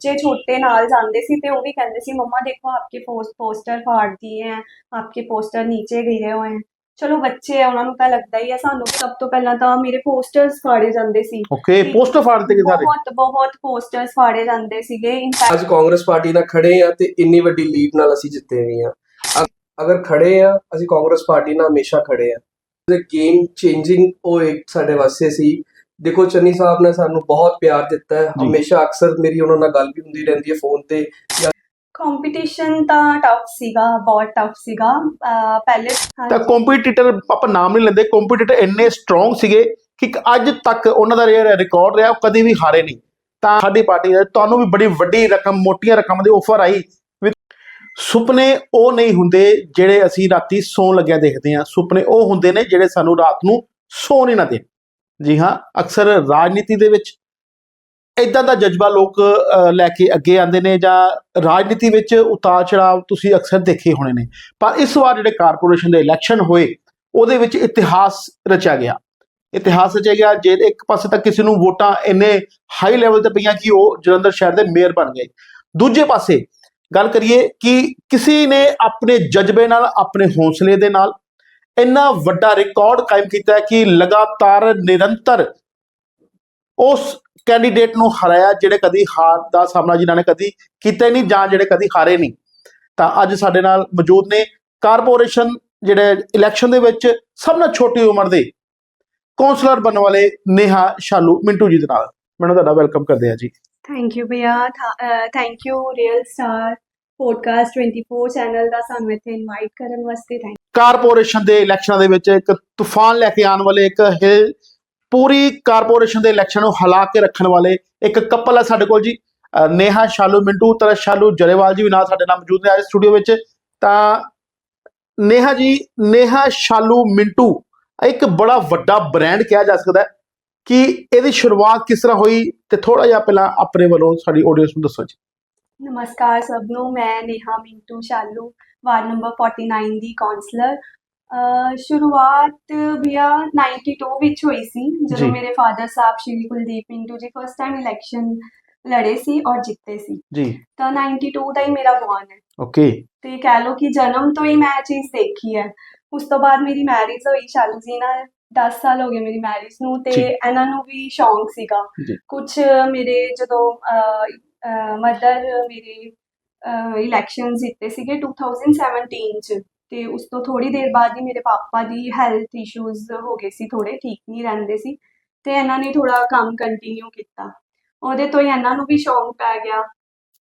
ਬੱਚੇ ਛੋਟੇ ਨਾਲ ਜਾਂਦੇ ਸੀ ਤੇ ਉਹ ਵੀ ਕਹਿੰਦੇ ਸੀ ਮੰਮਾ ਦੇਖੋ ਆਪਕੇ ਪੋਸਟਰ फाड़ दिए हैं आपके पोस्टर नीचे गिरे हुए हैं ਚਲੋ ਬੱਚੇ ਆ ਉਹਨਾਂ ਨੂੰ ਤਾਂ ਲੱਗਦਾ ਹੀ ਆ ਸਾਨੂੰ ਸਭ ਤੋਂ ਪਹਿਲਾਂ ਤਾਂ ਮੇਰੇ ਪੋਸਟਰਸ ਫਾੜੇ ਜਾਂਦੇ ਸੀ ਓਕੇ ਪੋਸਟਰ ਫਾੜ ਤੇ ਸਾਰੇ ਬਹੁਤ ਬਹੁਤ ਪੋਸਟਰਸ ਫਾੜੇ ਜਾਂਦੇ ਸੀਗੇ ਇਨਫੈਕਟ ਅੱਜ ਕਾਂਗਰਸ ਪਾਰਟੀ ਨਾਲ ਖੜੇ ਆ ਤੇ ਇੰਨੀ ਵੱਡੀ ਲੀਡ ਨਾਲ ਅਸੀਂ ਜਿੱਤੇ ਵੀ ਆ ਅਗਰ ਖੜੇ ਆ ਅਸੀਂ ਕਾਂਗਰਸ ਪਾਰਟੀ ਨਾਲ ਹਮੇਸ਼ਾ ਖੜੇ ਆ ਤੇ ਗੇਮ ਚੇਂਜਿੰਗ ਉਹ ਇੱਕ ਸਾਡੇ ਵਾਸਤੇ ਸੀ ਦੇਖੋ ਚੰਨੀ ਸਾਹਿਬ ਨੇ ਸਾਨੂੰ ਬਹੁਤ ਪਿਆਰ ਦਿੱਤਾ ਹੈ। ਹਮੇਸ਼ਾ ਅਕਸਰ ਮੇਰੀ ਉਹਨਾਂ ਨਾਲ ਗੱਲ ਵੀ ਹੁੰਦੀ ਰਹਿੰਦੀ ਹੈ ਫੋਨ ਤੇ। ਕੰਪੀਟੀਸ਼ਨ ਤਾਂ ਟਫ ਸੀਗਾ ਬਹੁਤ ਟਫ ਸੀਗਾ। ਅਹ ਪਹਿਲੇ ਤਾਂ ਕੰਪੀਟੀਟਰ ਆਪਾਂ ਨਾਮ ਨਹੀਂ ਲੈਂਦੇ। ਕੰਪੀਟੀਟਰ ਇੰਨੇ ਸਟਰੋਂਗ ਸੀਗੇ ਕਿ ਅੱਜ ਤੱਕ ਉਹਨਾਂ ਦਾ ਜਿਹੜਾ ਰਿਕਾਰਡ ਰਿਹਾ ਉਹ ਕਦੀ ਵੀ ਹਾਰੇ ਨਹੀਂ। ਤਾਂ ਸਾਡੀ ਪਾਰਟੀ ਦਾ ਤੁਹਾਨੂੰ ਵੀ ਬੜੀ ਵੱਡੀ ਰਕਮ ਮੋਟੀਆਂ ਰਕਮ ਦੀ ਆਫਰ ਆਈ ਵੀ ਸੁਪਨੇ ਉਹ ਨਹੀਂ ਹੁੰਦੇ ਜਿਹੜੇ ਅਸੀਂ ਰਾਤੀ ਸੌਣ ਲੱਗਿਆ ਦੇਖਦੇ ਹਾਂ। ਸੁਪਨੇ ਉਹ ਹੁੰਦੇ ਨੇ ਜਿਹੜੇ ਸਾਨੂੰ ਰਾਤ ਨੂੰ ਸੌਣ ਹੀ ਨਾ ਦੇਣ। ਜੀ ਹਾਂ, ਅਕਸਰ ਰਾਜਨੀਤੀ ਦੇ ਵਿੱਚ ਇਦਾਂ ਦਾ ਜਜ਼ਬਾ ਲੋਕ ਲੈ ਕੇ ਅੱਗੇ ਆਉਂਦੇ ਨੇ ਜਾਂ ਰਾਜਨੀਤੀ ਵਿੱਚ ਉਤਾਰ ਚੜਾਵ ਤੁਸੀਂ ਅਕਸਰ ਦੇਖੇ ਹੋਣੇ ਨੇ। ਪਰ ਇਸ ਵਾਰ ਜਿਹੜੇ ਕਾਰਪੋਰੇਸ਼ਨ ਦੇ ਇਲੈਕਸ਼ਨ ਹੋਏ, ਉਹਦੇ ਵਿੱਚ ਇਤਿਹਾਸ ਰਚਿਆ ਗਿਆ। ਇਤਿਹਾਸ ਰਚਿਆ ਗਿਆ, ਜੇ ਇੱਕ ਪਾਸੇ ਤਾਂ ਕਿਸੇ ਨੂੰ ਵੋਟਾਂ ਇੰਨੇ ਹਾਈ ਲੈਵਲ ਤੇ ਪਈਆਂ ਕਿ ਉਹ ਜਲੰਧਰ ਸ਼ਹਿਰ ਦੇ ਮੇਅਰ ਬਣ ਗਏ। ਦੂਜੇ ਪਾਸੇ ਗੱਲ ਕਰੀਏ ਕਿ ਕਿਸੇ ਨੇ ਆਪਣੇ ਜਜ਼ਬੇ ਨਾਲ, ਆਪਣੇ ਹੌਸਲੇ ਦੇ ਨਾਲ ਇੰਨਾ ਵੱਡਾ ਰਿਕਾਰਡ ਕਾਇਮ ਕੀਤਾ ਹੈ ਕਿ ਲਗਾਤਾਰ ਨਿਰੰਤਰ ਉਸ ਕੈਂਡੀਡੇਟ ਨੂੰ ਹਰਾਇਆ ਜਿਹੜੇ ਕਦੀ ਹਾਰ ਦਾ ਸਾਹਮਣਾ ਜਿਨ੍ਹਾਂ ਨੇ ਕਦੀ ਕੀਤਾ ਨਹੀਂ ਜਾਂ ਜਿਹੜੇ ਕਦੀ ਹਾਰੇ ਨਹੀਂ। ਤਾਂ ਅੱਜ ਸਾਡੇ ਨਾਲ ਮੌਜੂਦ ਨੇ ਕਾਰਪੋਰੇਸ਼ਨ ਜਿਹੜੇ ਇਲੈਕਸ਼ਨ ਦੇ ਵਿੱਚ ਸਭ ਨਾਲ ਛੋਟੀ ਉਮਰ ਦੇ ਕੌਂਸਲਰ ਬਣਨ ਵਾਲੇ ਨੇਹਾ ਸ਼ਾਲੂ ਮਿੰਟੂ ਜੀ ਦੇ ਨਾਲ। ਮੈਨੂੰ ਤੁਹਾਡਾ ਵੈਲਕਮ ਕਰਦੇ ਆ ਜੀ। ਥੈਂਕ ਯੂ ਭਈਆ thank you real star podcast 24 channel ਦਾ ਸਾਨੂੰ ਇੱਥੇ ਇਨਵਾਈਟ ਕਰਨ ਵਾਸਤੇ ਥੈਂਕ ਕਾਰਪੋਰੇਸ਼ਨ ਦੇ ਇਲੈਕਸ਼ਨਾਂ ਦੇ ਵਿੱਚ ਇੱਕ ਤੂਫਾਨ ਲੈ ਕੇ ਆਉਣ ਵਾਲੇ ਇੱਕ ਹਿਲ ਪੂਰੀ ਕਾਰਪੋਰੇਸ਼ਨ ਦੇ ਇਲੈਕਸ਼ਨ ਨੂੰ ਹਿਲਾ ਕੇ ਰੱਖਣ ਵਾਲੇ ਇੱਕ ਕਪਲ ਹੈ ਸਾਡੇ ਕੋਲ ਜੀ। ਨੇਹਾ, ਸ਼ਾਲੂ, ਮਿੰਟੂ ਤਰ ਸ਼ਾਲੂ ਜਰੇਵਾਲ ਜੀ ਵੀ ਨਾਲ ਸਾਡੇ ਨਾਲ ਮੌਜੂਦ ਨੇ ਅੱਜ ਸਟੂਡੀਓ ਵਿੱਚ। ਤਾਂ ਨੇਹਾ ਜੀ, ਨੇਹਾ, ਸ਼ਾਲੂ, ਮਿੰਟੂ, ਇੱਕ ਬੜਾ ਵੱਡਾ ਬ੍ਰਾਂਡ ਕਿਹਾ ਜਾ ਸਕਦਾ ਹੈ। ਕਿ ਇਹਦੀ ਸ਼ੁਰੂਆਤ ਕਿਸ ਤਰ੍ਹਾਂ ਹੋਈ? ਤੇ ਥੋੜਾ ਜਿਹਾ ਪਹਿਲਾਂ ਆਪਣੇ ਵੱਲੋਂ ਸਾਡੀ ਆਡੀਅנס ਨੂੰ ਦੱਸੋ ਜੀ। ਨਮਸਕਾਰ ਸਭ ਨੂੰ ਮੈਂ ਨੇਹਾ ਮਿੰਟੂ ਸ਼ਾਲੂ ਵਾਰਡ ਨੰਬਰ 49 ਦੀ ਕਾਉਂਸਲਰ ਸ਼ੁਰੂਆਤ ਭਈਆ 92 ਵਿੱਚ ਹੋਈ ਸੀ। ਜਦੋਂ ਮੇਰੇ ਫਾਦਰ ਸਾਹਿਬ Shri Kuldeep Mintu ji first time election ਲੜੇ ਸੀ ਔਰ ਜਿੱਤੇ ਸੀ। ਜੀ। ਤਾਂ 92 ਦਾ ਹੀ ਮੇਰਾ ਬੌਨ ਹੈ। ਓਕੇ ਤੇ ਕਹਿ ਲਓ ਕਿ ਜਨਮ ਤੋਂ ਹੀ ਮੈਂ ਇਹ ਚੀਜ਼ ਦੇਖੀ ਹੈ। ਉਸ ਤੋਂ ਬਾਅਦ ਮੇਰੀ ਮੈਰਿਜ ਹੋਈ ਸ਼ਾਲੂ ਜੀ ਨਾਲ 10 ਸਾਲ ਹੋ ਗਏ ਮੇਰੀ ਮੈਰਿਜ ਨੂੰ ਤੇ। ਇਹਨਾਂ ਨੂੰ ਵੀ ਸ਼ੌਂਕ ਸੀਗਾ। ਕੁਝ ਮੇਰੇ ਜਦੋਂ ਮਦਰ ਮੇਰੇ ਇਲੈਕਸ਼ਨ ਜਿੱਤੇ ਸੀਗੇ 2017 ਚ। ਤੇ ਉਸ ਤੋਂ ਥੋੜੀ ਦੇਰ ਬਾਅਦ ਹੀ ਮੇਰੇ ਪਾਪਾ ਦੀ ਹੈਲਥ ਇਸ਼ੂਜ਼ ਹੋ ਗਏ ਸੀ ਥੋੜੇ ਠੀਕ ਨਹੀਂ ਰਹਿੰਦੇ ਸੀ। ਤੇ ਇਹਨਾਂ ਨੇ ਥੋੜਾ ਕੰਮ ਕੰਟੀਨਿਊ ਕੀਤਾ। ਉਹਦੇ ਤੋਂ ਹੀ ਇਹਨਾਂ ਨੂੰ ਵੀ ਸ਼ੌਂਕ ਪੈ ਗਿਆ।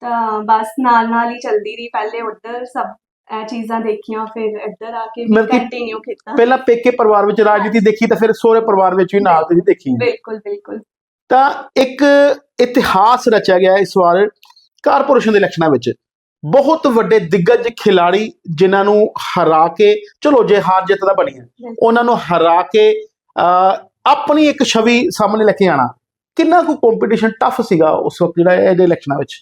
ਤਾਂ ਬਸ ਨਾਲ ਨਾਲ ਹੀ ਚਲਦੀ ਰਹੀ। ਪਹਿਲੇ ਉੱਧਰ ਸਭ ਇਹ ਚੀਜ਼ਾਂ ਦੇਖੀਆਂ ਫਿਰ ਇੱਧਰ ਆ ਕੇ ਕਿ ਕੰਟੀਨਿਊ ਕੀਤਾ। ਪਹਿਲਾਂ ਪੇਕੇ ਪਰਿਵਾਰ ਵਿੱਚ ਰਾਜਨੀਤੀ ਦੇਖੀ ਤਾਂ ਫਿਰ ਸਹੁਰੇ ਪਰਿਵਾਰ ਵਿੱਚ ਵੀ ਨਾਲ ਤੁਸੀਂ ਦੇਖੀ। ਬਿਲਕੁਲ ਬਿਲਕੁਲ। ਤਾਂ ਇੱਕ ਇਤਿਹਾਸ ਰਚਿਆ ਗਿਆ ਇਸ ਵਾਰ ਕਾਰਪੋਰੇਸ਼ਨ ਦੇ ਇਲੈਕਸ਼ਨਾਂ ਵਿੱਚ। ਬਹੁਤ ਵੱਡੇ ਦਿੱਗਜ ਖਿਲਾੜੀ ਜਿਨ੍ਹਾਂ ਨੂੰ ਹਰਾ ਕੇ ਚਲੋ ਜੇ ਹਾਰ ਜਿੱਤ ਦਾ ਬਣੀ ਹੈ ਉਹਨਾਂ ਨੂੰ ਹਰਾ ਕੇ ਆਪਣੀ ਇੱਕ ਛਵੀ ਸਾਹਮਣੇ ਲੈ ਕੇ ਆਣਾ ਕਿੰਨਾ ਕੁ ਕੰਪੀਟੀਸ਼ਨ ਟਫ ਸੀਗਾ ਉਸ ਵਕਤ ਜਿਹੜਾ ਇਹਦੇ ਇਲੈਕਸ਼ਨਾਂ ਵਿੱਚ?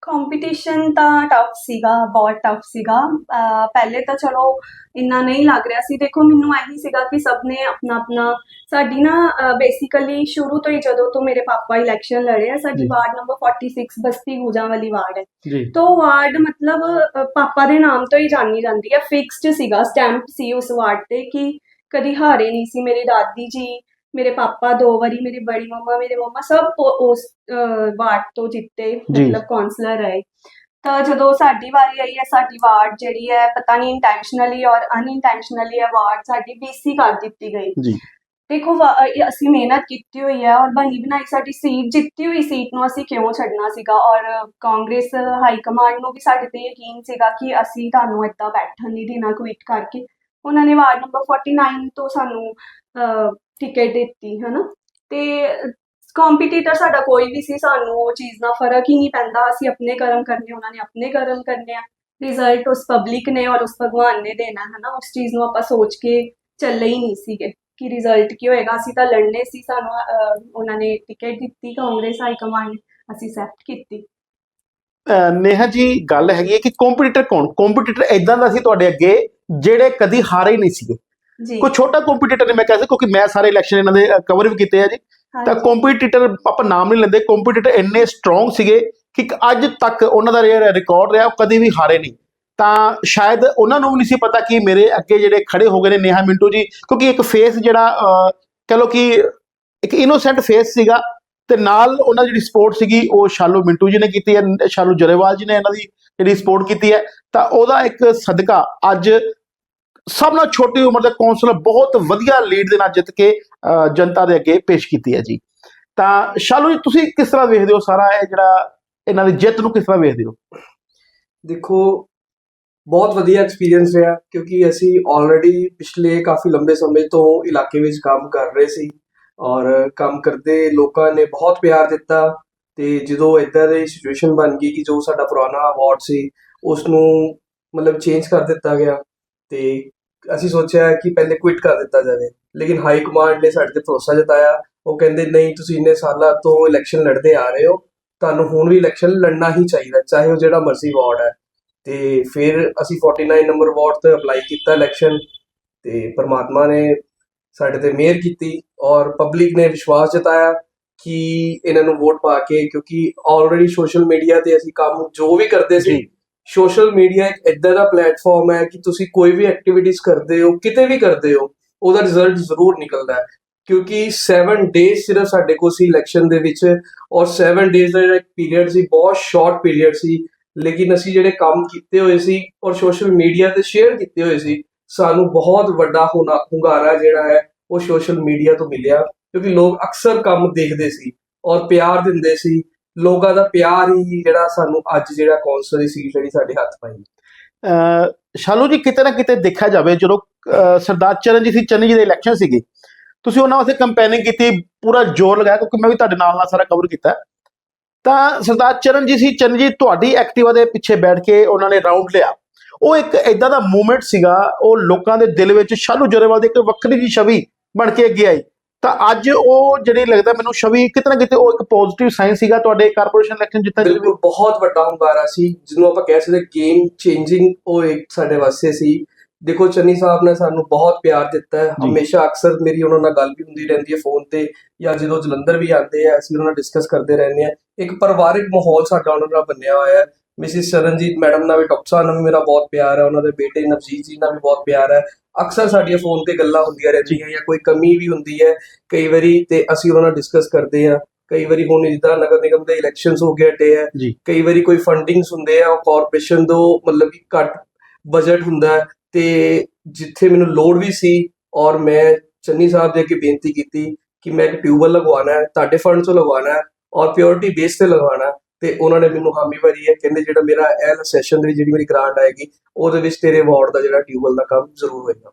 ਕੰਪੀਟੀਸ਼ਨ ਤਾਂ ਟਫ ਸੀਗਾ ਬਹੁਤ ਟਫ ਸੀਗਾ। ਅਹ ਪਹਿਲੇ ਤਾਂ ਚਲੋ ਇੰਨਾ ਨਹੀਂ ਲੱਗ ਰਿਹਾ ਸੀ। ਦੇਖੋ ਮੈਨੂੰ ਇਹੀ ਸੀਗਾ ਕਿ ਸਭ ਨੇ ਆਪਣਾ ਆਪਣਾ ਸਾਡੀ ਨਾ ਬੇਸਿਕਲੀ ਸ਼ੁਰੂ ਤੋਂ ਹੀ ਜਦੋਂ ਤੋਂ ਮੇਰੇ ਪਾਪਾ ਇਲੈਕਸ਼ਨ ਲੜੇ ਆ ਸਾਡੀ ਜੀ। ਵਾਰਡ ਨੰਬਰ 46 ਬਸਤੀ ਗੂਜਾਂ ਵਾਲੀ ਵਾਰਡ ਹੈ। ਜੀ। ਤੋ ਵਾਰਡ ਮਤਲਬ ਅ, ਪਾਪਾ ਦੇ ਨਾਮ ਤੋਂ ਹੀ ਜਾਣੀ ਜਾਂਦੀ ਹੈ। ਫਿਕਸਡ ਸੀਗਾ ਸਟੈਂਪ ਸੀ ਉਸ ਵਾਰਡ ਤੇ ਕਿ ਕਦੀ ਹਾਰੇ ਨਹੀਂ ਸੀ। ਮੇਰੀ ਦਾਦੀ ਜੀ ਮੇਰੇ ਪਾਪਾ ਦੋ ਵਾਰੀ ਮੇਰੀ ਬੜੀ ਮੰਮਾ ਮੇਰੇ ਮੰਮਾ ਸਭ ਉਹ- ਉਸ ਅ, ਵਾਰਡ ਤੋਂ ਜਿੱਤੇ ਜੀ। ਮਤਲਬ ਕਾਉਂਸਲਰ ਰਹੇ। ਤਾਂ ਜਦੋਂ ਸਾਡੀ ਵਾਰੀ ਆਈ ਹੈ ਸਾਡੀ ਵਾਰਡ ਜਿਹੜੀ ਹੈ ਪਤਾ ਨਹੀਂ ਇੰਟੈਂਸ਼ਨਲੀ ਔਰ ਅਨਇੰਟੈਂਸ਼ਨਲੀ ਹੈ ਵਾਰਡ ਸਾਡੀ ਬੀਸੀ ਕਰ ਦਿੱਤੀ ਗਈ। ਜੀ। ਦੇਖੋ ਵਾ- ਇਹ ਅਸੀਂ ਮਿਹਨਤ ਕੀਤੀ ਹੋਈ ਹੈ ਔਰ ਬਣੀ ਬਣਾਈ ਸਾਡੀ ਸੀਟ ਜਿੱਤੀ ਹੋਈ ਸੀਟ ਨੂੰ ਅਸੀਂ ਕਿਉਂ ਛੱਡਣਾ ਸੀਗਾ? ਔਰ ਕਾਂਗਰਸ ਹਾਈ ਕਮਾਂਡ ਨੂੰ ਵੀ ਸਾਡੇ ਤੇ ਯਕੀਨ ਸੀਗਾ ਕਿ ਅਸੀਂ ਤੁਹਾਨੂੰ ਏਦਾਂ ਬੈਠਣ ਨਹੀਂ ਦੇਣਾ ਕੁਇਟ ਕਰਕੇ। ਉਹਨਾਂ ਨੇ ਵਾਰਡ ਨੰਬਰ 49 ਤੋਂ ਸਾਨੂੰ ਟਿਕਟ ਦਿੱਤੀ, ਹਨਾ? ਤੇ ਕੰਪੀਟੀਟਰ ਸਾਡਾ ਕੋਈ ਵੀ ਸੀ, ਸਾਨੂੰ ਉਹ ਚੀਜ਼ ਦਾ ਫ਼ਰਕ ਹੀ ਨਹੀਂ ਪੈਂਦਾ। ਅਸੀਂ ਆਪਣੇ ਕਰਮ ਕਰਨੇ, ਉਹਨਾਂ ਨੇ ਆਪਣੇ ਕਰਮ ਕਰਨੇ ਆ। ਰਿਜ਼ਲਟ ਉਸ ਪਬਲਿਕ ਨੇ ਔਰ ਉਸ ਭਗਵਾਨ ਨੇ ਦੇਣਾ ਹੈ ਨਾ ਉਸ ਚੀਜ਼ ਨੂੰ ਆਪਾਂ ਸੋਚ ਕੇ ਚੱਲੇ ਹੀ ਨਹੀਂ ਸੀਗੇ ਕਿ ਰਿਜ਼ਲਟ ਕੀ ਹੋਏਗਾ। ਅਸੀਂ ਤਾਂ ਲੜਨੇ ਸੀ, ਸਾਨੂੰ ਉਹਨਾਂ ਨੇ ਟਿਕਟ ਦਿੱਤੀ, ਕਾਂਗਰਸ ਹਾਈ ਕਮਾਂਡ ਨੇ, ਅਸੀਂ ਐਕਸੈਪਟ ਕੀਤੀ। ਨੇਹਾ ਜੀ, ਗੱਲ ਹੈਗੀ ਹੈ ਕਿ ਕੰਪੀਟੀਟਰ ਕੌਣ? ਕੰਪੀਟੀਟਰ ਇਦਾਂ ਦਾ ਸੀ ਤੁਹਾਡੇ ਅੱਗੇ, ਜਿਹੜੇ ਕਦੀ ਹਾਰੇ ਨਹੀਂ ਸੀਗੇ। ਜੀ। ਕੋਈ ਛੋਟਾ ਕੰਪੀਟੀਟਰ ਨਹੀਂ ਮੈਂ ਕਹਿ ਸਕਦਾ ਕਿਉਂਕਿ ਮੈਂ ਸਾਰੇ ਇਲੈਕਸ਼ਨ ਇਹਨਾਂ ਦੇ ਕਵਰ ਵੀ ਕੀਤੇ ਆ ਜੀ। ਤਾਂ। ਕੰਪੀਟੀਟਰ ਆਪਾਂ ਨਾਮ ਨਹੀਂ ਲੈਂਦੇ ਕੰਪੀਟੀਟਰ ਇੰਨੇ ਸਟਰੋਂਗ ਸੀਗੇ ਕਿ ਅੱਜ ਤੱਕ ਉਹਨਾਂ ਦਾ ਰਿਕਾਰਡ ਰਿਹਾ ਉਹ ਕਦੀ ਵੀ ਹਾਰੇ ਨਹੀਂ। ਤਾਂ ਸ਼ਾਇਦ ਉਹਨਾਂ ਨੂੰ ਵੀ ਨਹੀਂ ਸੀ ਪਤਾ ਕਿ ਮੇਰੇ ਅੱਗੇ ਜਿਹੜੇ ਖੜੇ ਹੋ ਗਏ ਨੇ ਨੇਹਾ ਮਿੰਟੂ ਜੀ ਕਿਉਂਕਿ ਇੱਕ ਫੇਸ ਜਿਹੜਾ ਕਹ ਲਓ ਕਿ ਇੱਕ ਇਨੋਸੈਂਟ ਫੇਸ ਸੀਗਾ ਤੇ ਨਾਲ ਉਹਨਾਂ ਦੀ ਜਿਹੜੀ ਸਪੋਰਟ ਸੀਗੀ ਉਹ ਸ਼ਾਲੂ ਮਿੰਟੂ ਜੀ ਨੇ ਕੀਤੀ ਹੈ ਸ਼ਾਲੂ ਜਰੇਵਾਲ ਜੀ ਨੇ ਇਹਨਾਂ ਦੀ ਜਿਹੜੀ ਸਪੋਰਟ ਕੀਤੀ ਹੈ। ਤਾਂ ਉਹਦਾ ਇੱਕ ਸਦਕਾ ਅੱਜ ਸਭ ਨਾਲੋਂ ਛੋਟੀ ਉਮਰ ਦੇ ਕੌਂਸਲਰ ਬਹੁਤ ਵਧੀਆ ਲੀਡ ਦੇ ਨਾਲ ਜਿੱਤ ਕੇ ਜਨਤਾ ਦੇ ਅੱਗੇ ਪੇਸ਼ ਕੀਤੀ ਹੈ ਜੀ। ਤਾਂ ਸ਼ਾਲੂ ਜੀ, ਤੁਸੀਂ ਕਿਸ ਤਰ੍ਹਾਂ ਵੇਖਦੇ ਹੋ ਸਾਰਾ ਇਹ ਜਿਹੜਾ ਇਹਨਾਂ ਦੀ ਜਿੱਤ ਨੂੰ ਕਿਸ ਤਰ੍ਹਾਂ ਵੇਖਦੇ ਹੋ? ਦੇਖੋ, ਬਹੁਤ ਵਧੀਆ ਐਕਸਪੀਰੀਅੰਸ ਰਿਹਾ ਕਿਉਂਕਿ ਅਸੀਂ ਆਲਰੇਡੀ ਪਿਛਲੇ ਕਾਫੀ ਲੰਬੇ ਸਮੇਂ ਤੋਂ ਇਲਾਕੇ ਵਿੱਚ ਕੰਮ ਕਰ ਰਹੇ ਸੀ ਔਰ ਕੰਮ ਕਰਦੇ ਲੋਕਾਂ ਨੇ ਬਹੁਤ ਪਿਆਰ ਦਿੱਤਾ ਤੇ ਜਦੋਂ ਇਦਾਂ ਦੀ ਸਿਚੁਏਸ਼ਨ ਬਣ ਗਈ ਕਿ ਜੋ ਸਾਡਾ ਪੁਰਾਣਾ ਅਵਾਰਡ ਸੀ ਉਸ ਨੂੰ ਮਤਲਬ ਚੇਂਜ ਕਰ ਦਿੱਤਾ ਗਿਆ ਤੇ ਅਸੀਂ ਸੋਚਿਆ ਕਿ ਪਹਿਲੇ ਕੁਇਟ ਕਰ ਦਿੱਤਾ ਜਾਵੇ। ਲੇਕਿਨ ਹਾਈ ਕਮਾਂਡ ਨੇ ਸਾਡੇ ਤੇ ਭਰੋਸਾ ਜਤਾਇਆ। ਉਹ ਕਹਿੰਦੇ, ਨਹੀਂ, ਤੁਸੀਂ ਇੰਨੇ ਸਾਲਾਂ ਤੋਂ ਇਲੈਕਸ਼ਨ ਲੜਦੇ ਆ ਰਹੇ ਹੋ। ਤੁਹਾਨੂੰ ਹੁਣ ਵੀ ਇਲੈਕਸ਼ਨ ਲੜਨਾ ਹੀ ਚਾਹੀਦਾ ਚਾਹੇ ਉਹ ਜਿਹੜਾ ਮਰਜ਼ੀ ਵਾਰਡ ਹੈ। ਤੇ ਫਿਰ ਅਸੀਂ 49 ਨੰਬਰ ਵਾਰਡ ਤੇ ਅਪਲਾਈ ਕੀਤਾ ਇਲੈਕਸ਼ਨ ਤੇ ਪਰਮਾਤਮਾ ਨੇ ਸਾਡੇ ਤੇ ਮਿਹਰ ਕੀਤੀ ਔਰ ਪਬਲਿਕ ਨੇ ਵਿਸ਼ਵਾਸ ਜਤਾਇਆ ਕਿ ਇਹਨਾਂ ਨੂੰ ਵੋਟ ਪਾ ਕੇ, ਕਿਉਂਕਿ ਆਲਰੇਡੀ ਸੋਸ਼ਲ ਮੀਡੀਆ ਤੇ ਅਸੀਂ ਕੰਮ ਜੋ ਵੀ ਕਰਦੇ ਸੀ ਸੋਸ਼ਲ ਮੀਡੀਆ ਇੱਕ ਇਦਾਂ ਦਾ ਪਲੇਟਫਾਰਮ ਹੈ ਕਿ ਤੁਸੀਂ ਕੋਈ ਵੀ ਐਕਟੀਵਿਟੀਜ਼ ਕਰਦੇ ਹੋ, ਕਿਤੇ ਵੀ ਕਰਦੇ ਹੋ, ਉਹਦਾ ਰਿਜ਼ਲਟ ਜ਼ਰੂਰ ਨਿਕਲਦਾ ਹੈ। ਕਿਉਂਕਿ 7 ਡੇਜ਼ ਸਿਰਫ ਸਾਡੇ ਕੋਲ ਸੀ ਇਲੈਕਸ਼ਨ ਦੇ ਵਿੱਚ ਔਰ 7 ਡੇਜ਼ ਦਾ ਜਿਹੜਾ ਪੀਰੀਅਡ ਸੀ, ਬਹੁਤ ਸ਼ਾਰਟ ਪੀਰੀਅਡ ਸੀ, ਲੇਕਿਨ ਅਸੀਂ ਜਿਹੜੇ ਕੰਮ ਕੀਤੇ ਹੋਏ ਸੀ ਔਰ ਸੋਸ਼ਲ ਮੀਡੀਆ ਤੇ ਸ਼ੇਅਰ ਕੀਤੇ ਹੋਏ ਸੀ, ਸਾਨੂੰ ਬਹੁਤ ਵੱਡਾ ਹੁਨਾ- ਹੁੰਗਾਰਾ ਜਿਹੜਾ ਹੈ, ਉਹ ਸੋਸ਼ਲ ਮੀਡੀਆ ਤੋਂ ਮਿਲਿਆ। ਕਿਉਂਕਿ ਲੋਕ ਅਕਸਰ ਕੰਮ ਦੇਖਦੇ ਸੀ ਔਰ ਪਿਆਰ ਦਿੰਦੇ ਸੀ। ਲੋਕਾਂ ਦਾ ਪਿਆਰ ਹੀ ਜਿਹੜਾ ਸਾਨੂੰ ਅੱਜ ਜਿਹੜਾ ਕੌਂਸਲ ਦੀ ਸੀਟ ਜਿਹੜੀ ਸਾਡੇ ਹੱਥ ਪਾਈ। ਸ਼ਾਲੂ ਜੀ, ਕਿਤੇ ਨਾ ਕਿਤੇ ਦੇਖਿਆ ਜਾਵੇ, ਜਦੋਂ ਸਰਦਾਰ ਚਰਨਜੀਤ ਸਿੰਘ ਚੰਨੀ ਜੀ ਦੇ ਇਲੈਕਸ਼ਨ ਸੀਗੇ, ਤੁਸੀਂ ਉਹਨਾਂ ਵਾਸਤੇ ਕੰਪੇਨਿੰਗ ਕੀਤੀ, ਪੂਰਾ ਜ਼ੋਰ ਲਗਾਇਆ, ਕਿਉਂਕਿ ਮੈਂ ਵੀ ਤੁਹਾਡੇ ਨਾਲ ਨਾਲ ਸਾਰਾ ਕਵਰ ਕੀਤਾ। ਤਾਂ ਸਰਦਾਰ ਚਰਨਜੀਤ ਸਿੰਘ ਚੰਨੀ ਜੀ ਤੁਹਾਡੀ ਐਕਟਿਵਾ ਦੇ ਪਿੱਛੇ ਬੈਠ ਕੇ ਉਹਨਾਂ ਨੇ ਰਾਉਂਡ ਲਿਆ। ਉਹ ਇੱਕ ਇਦਾਂ ਦਾ ਮੂਵਮੈਂਟ ਸੀਗਾ, ਉਹ ਲੋਕਾਂ ਦੇ ਦਿਲ ਵਿੱਚ ਸ਼ਾਲੂ ਜਰੇਵਾਲ ਦੀ ਇੱਕ ਵੱਖਰੀ ਜਿਹੀ ਛਵੀ ਬਣ ਕੇ ਅੱਗੇ ਆਈ। ਤਾਂ ਅੱਜ ਉਹ ਜਿਹੜੀ ਲੱਗਦਾ ਮੈਨੂੰ ਛਵੀ ਕਿਤੇ ਨਾ ਕਿਤੇ ਉਹ ਇੱਕ ਪੋਜ਼ਿਟਿਵ ਸਾਈਨ ਸੀਗਾ ਤੁਹਾਡੇ ਕਾਰਪੋਰੇਸ਼ਨ ਇਲੈਕਸ਼ਨ ਜਿੱਤਣ ਚ ਬਿਲਕੁਲ ਬਹੁਤ ਵੱਡਾ ਹੁੰਗਾਰਾ ਸੀ ਜਿਹਨੂੰ ਆਪਾਂ ਕਹਿ ਸਕਦੇ ਗੇਮ ਚੇਂਜਿੰਗ ਉਹ ਇੱਕ ਸਾਡੇ ਵਾਸਤੇ ਸੀ। ਦੇਖੋ ਚੰਨੀ ਸਾਹਿਬ ਨੇ ਸਾਨੂੰ ਬਹੁਤ ਪਿਆਰ ਦਿੱਤਾ ਹੈ। ਹਮੇਸ਼ਾ ਅਕਸਰ ਮੇਰੀ ਉਹਨਾਂ ਨਾਲ ਗੱਲ ਵੀ ਹੁੰਦੀ ਰਹਿੰਦੀ ਹੈ ਫੋਨ ਤੇ ਜਾਂ ਜਦੋਂ ਜਲੰਧਰ ਵੀ ਆਉਂਦੇ ਆ ਅਸੀਂ ਉਹਨਾਂ ਨਾਲ ਡਿਸਕਸ ਕਰਦੇ ਰਹਿੰਦੇ ਆ ਇੱਕ ਪਰਿਵਾਰਿਕ ਮਾਹੌਲ ਸਾਡਾ ਉਹਨਾਂ ਨਾਲ ਬਣਿਆ ਹੋਇਆ ਹੈ। ਮਿਸਿਸ ਚਰਨਜੀਤ ਮੈਡਮ ਨਾਲ ਵੀ ਡਾਕਟਰ ਸਾਹਿਬ ਨਾਲ ਵੀ ਮੇਰਾ ਬਹੁਤ ਪਿਆਰ ਹੈ ਉਹਨਾਂ ਦੇ ਬੇਟੇ ਨਵਜੀਤ ਜੀ ਨਾਲ ਵੀ ਬਹੁਤ ਪਿਆਰ ਹੈ। ਅਕਸਰ ਸਾਡੀਆਂ ਫੋਨ ਤੇ ਗੱਲਾਂ ਹੁੰਦੀਆਂ ਰਹਿੰਦੀਆਂ ਜਾਂ ਕੋਈ ਕਮੀ ਵੀ ਹੁੰਦੀ ਹੈ ਕਈ ਵਾਰੀ ਤੇ ਅਸੀਂ ਉਹਨਾਂ ਨਾਲ ਡਿਸਕਸ ਕਰਦੇ ਆ ਕਈ ਵਾਰੀ ਹੁਣ ਜਿੱਦਾਂ ਨਗਰ ਨਿਗਮ ਦੇ ਇਲੈਕਸ਼ਨਸ ਹੋ ਗਏ ਹਟੇ ਆ। ਕਈ ਵਾਰੀ ਕੋਈ ਫੰਡਿੰਗਸ ਹੁੰਦੇ ਆ ਕਾਰਪੋਰੇਸ਼ਨ ਤੋਂ ਮਤਲਬ ਕਿ ਘੱਟ ਬਜਟ ਹੁੰਦਾ ਤੇ ਜਿੱਥੇ ਮੈਨੂੰ ਲੋੜ ਵੀ ਸੀ ਔਰ ਮੈਂ ਚੰਨੀ ਸਾਹਿਬ ਦੇ ਅੱਗੇ ਬੇਨਤੀ ਕੀਤੀ ਕਿ ਮੈਂ ਇੱਕ ਟਿਊਬਲ ਲਗਵਾਉਣਾ ਹੈ ਤੁਹਾਡੇ ਫੰਡ ਤੋਂ ਲਗਵਾਉਣਾ ਹੈ ਔਰ ਪਿਓਰਿਟੀ ਬੇਸ ਤੇ ਲਗਵਾਉਣਾ ਤੇ ਉਹਨਾਂ ਨੇ ਮੈਨੂੰ ਹਾਮੀ ਭਰੀ ਹੈ। ਕਹਿੰਦੇ ਜਿਹੜਾ ਮੇਰਾ ਇਹ ਸੈਸ਼ਨ ਦੇ ਵਿੱਚ ਜਿਹੜੀ ਮੇਰੀ ਗ੍ਰਾਂਟ ਆਏਗੀ ਉਹਦੇ ਵਿੱਚ ਤੇਰੇ ਵਾਰਡ ਦਾ ਜਿਹੜਾ ਟਿਊਬਲ ਦਾ ਕੰਮ ਜ਼ਰੂਰ ਹੋਏਗਾ।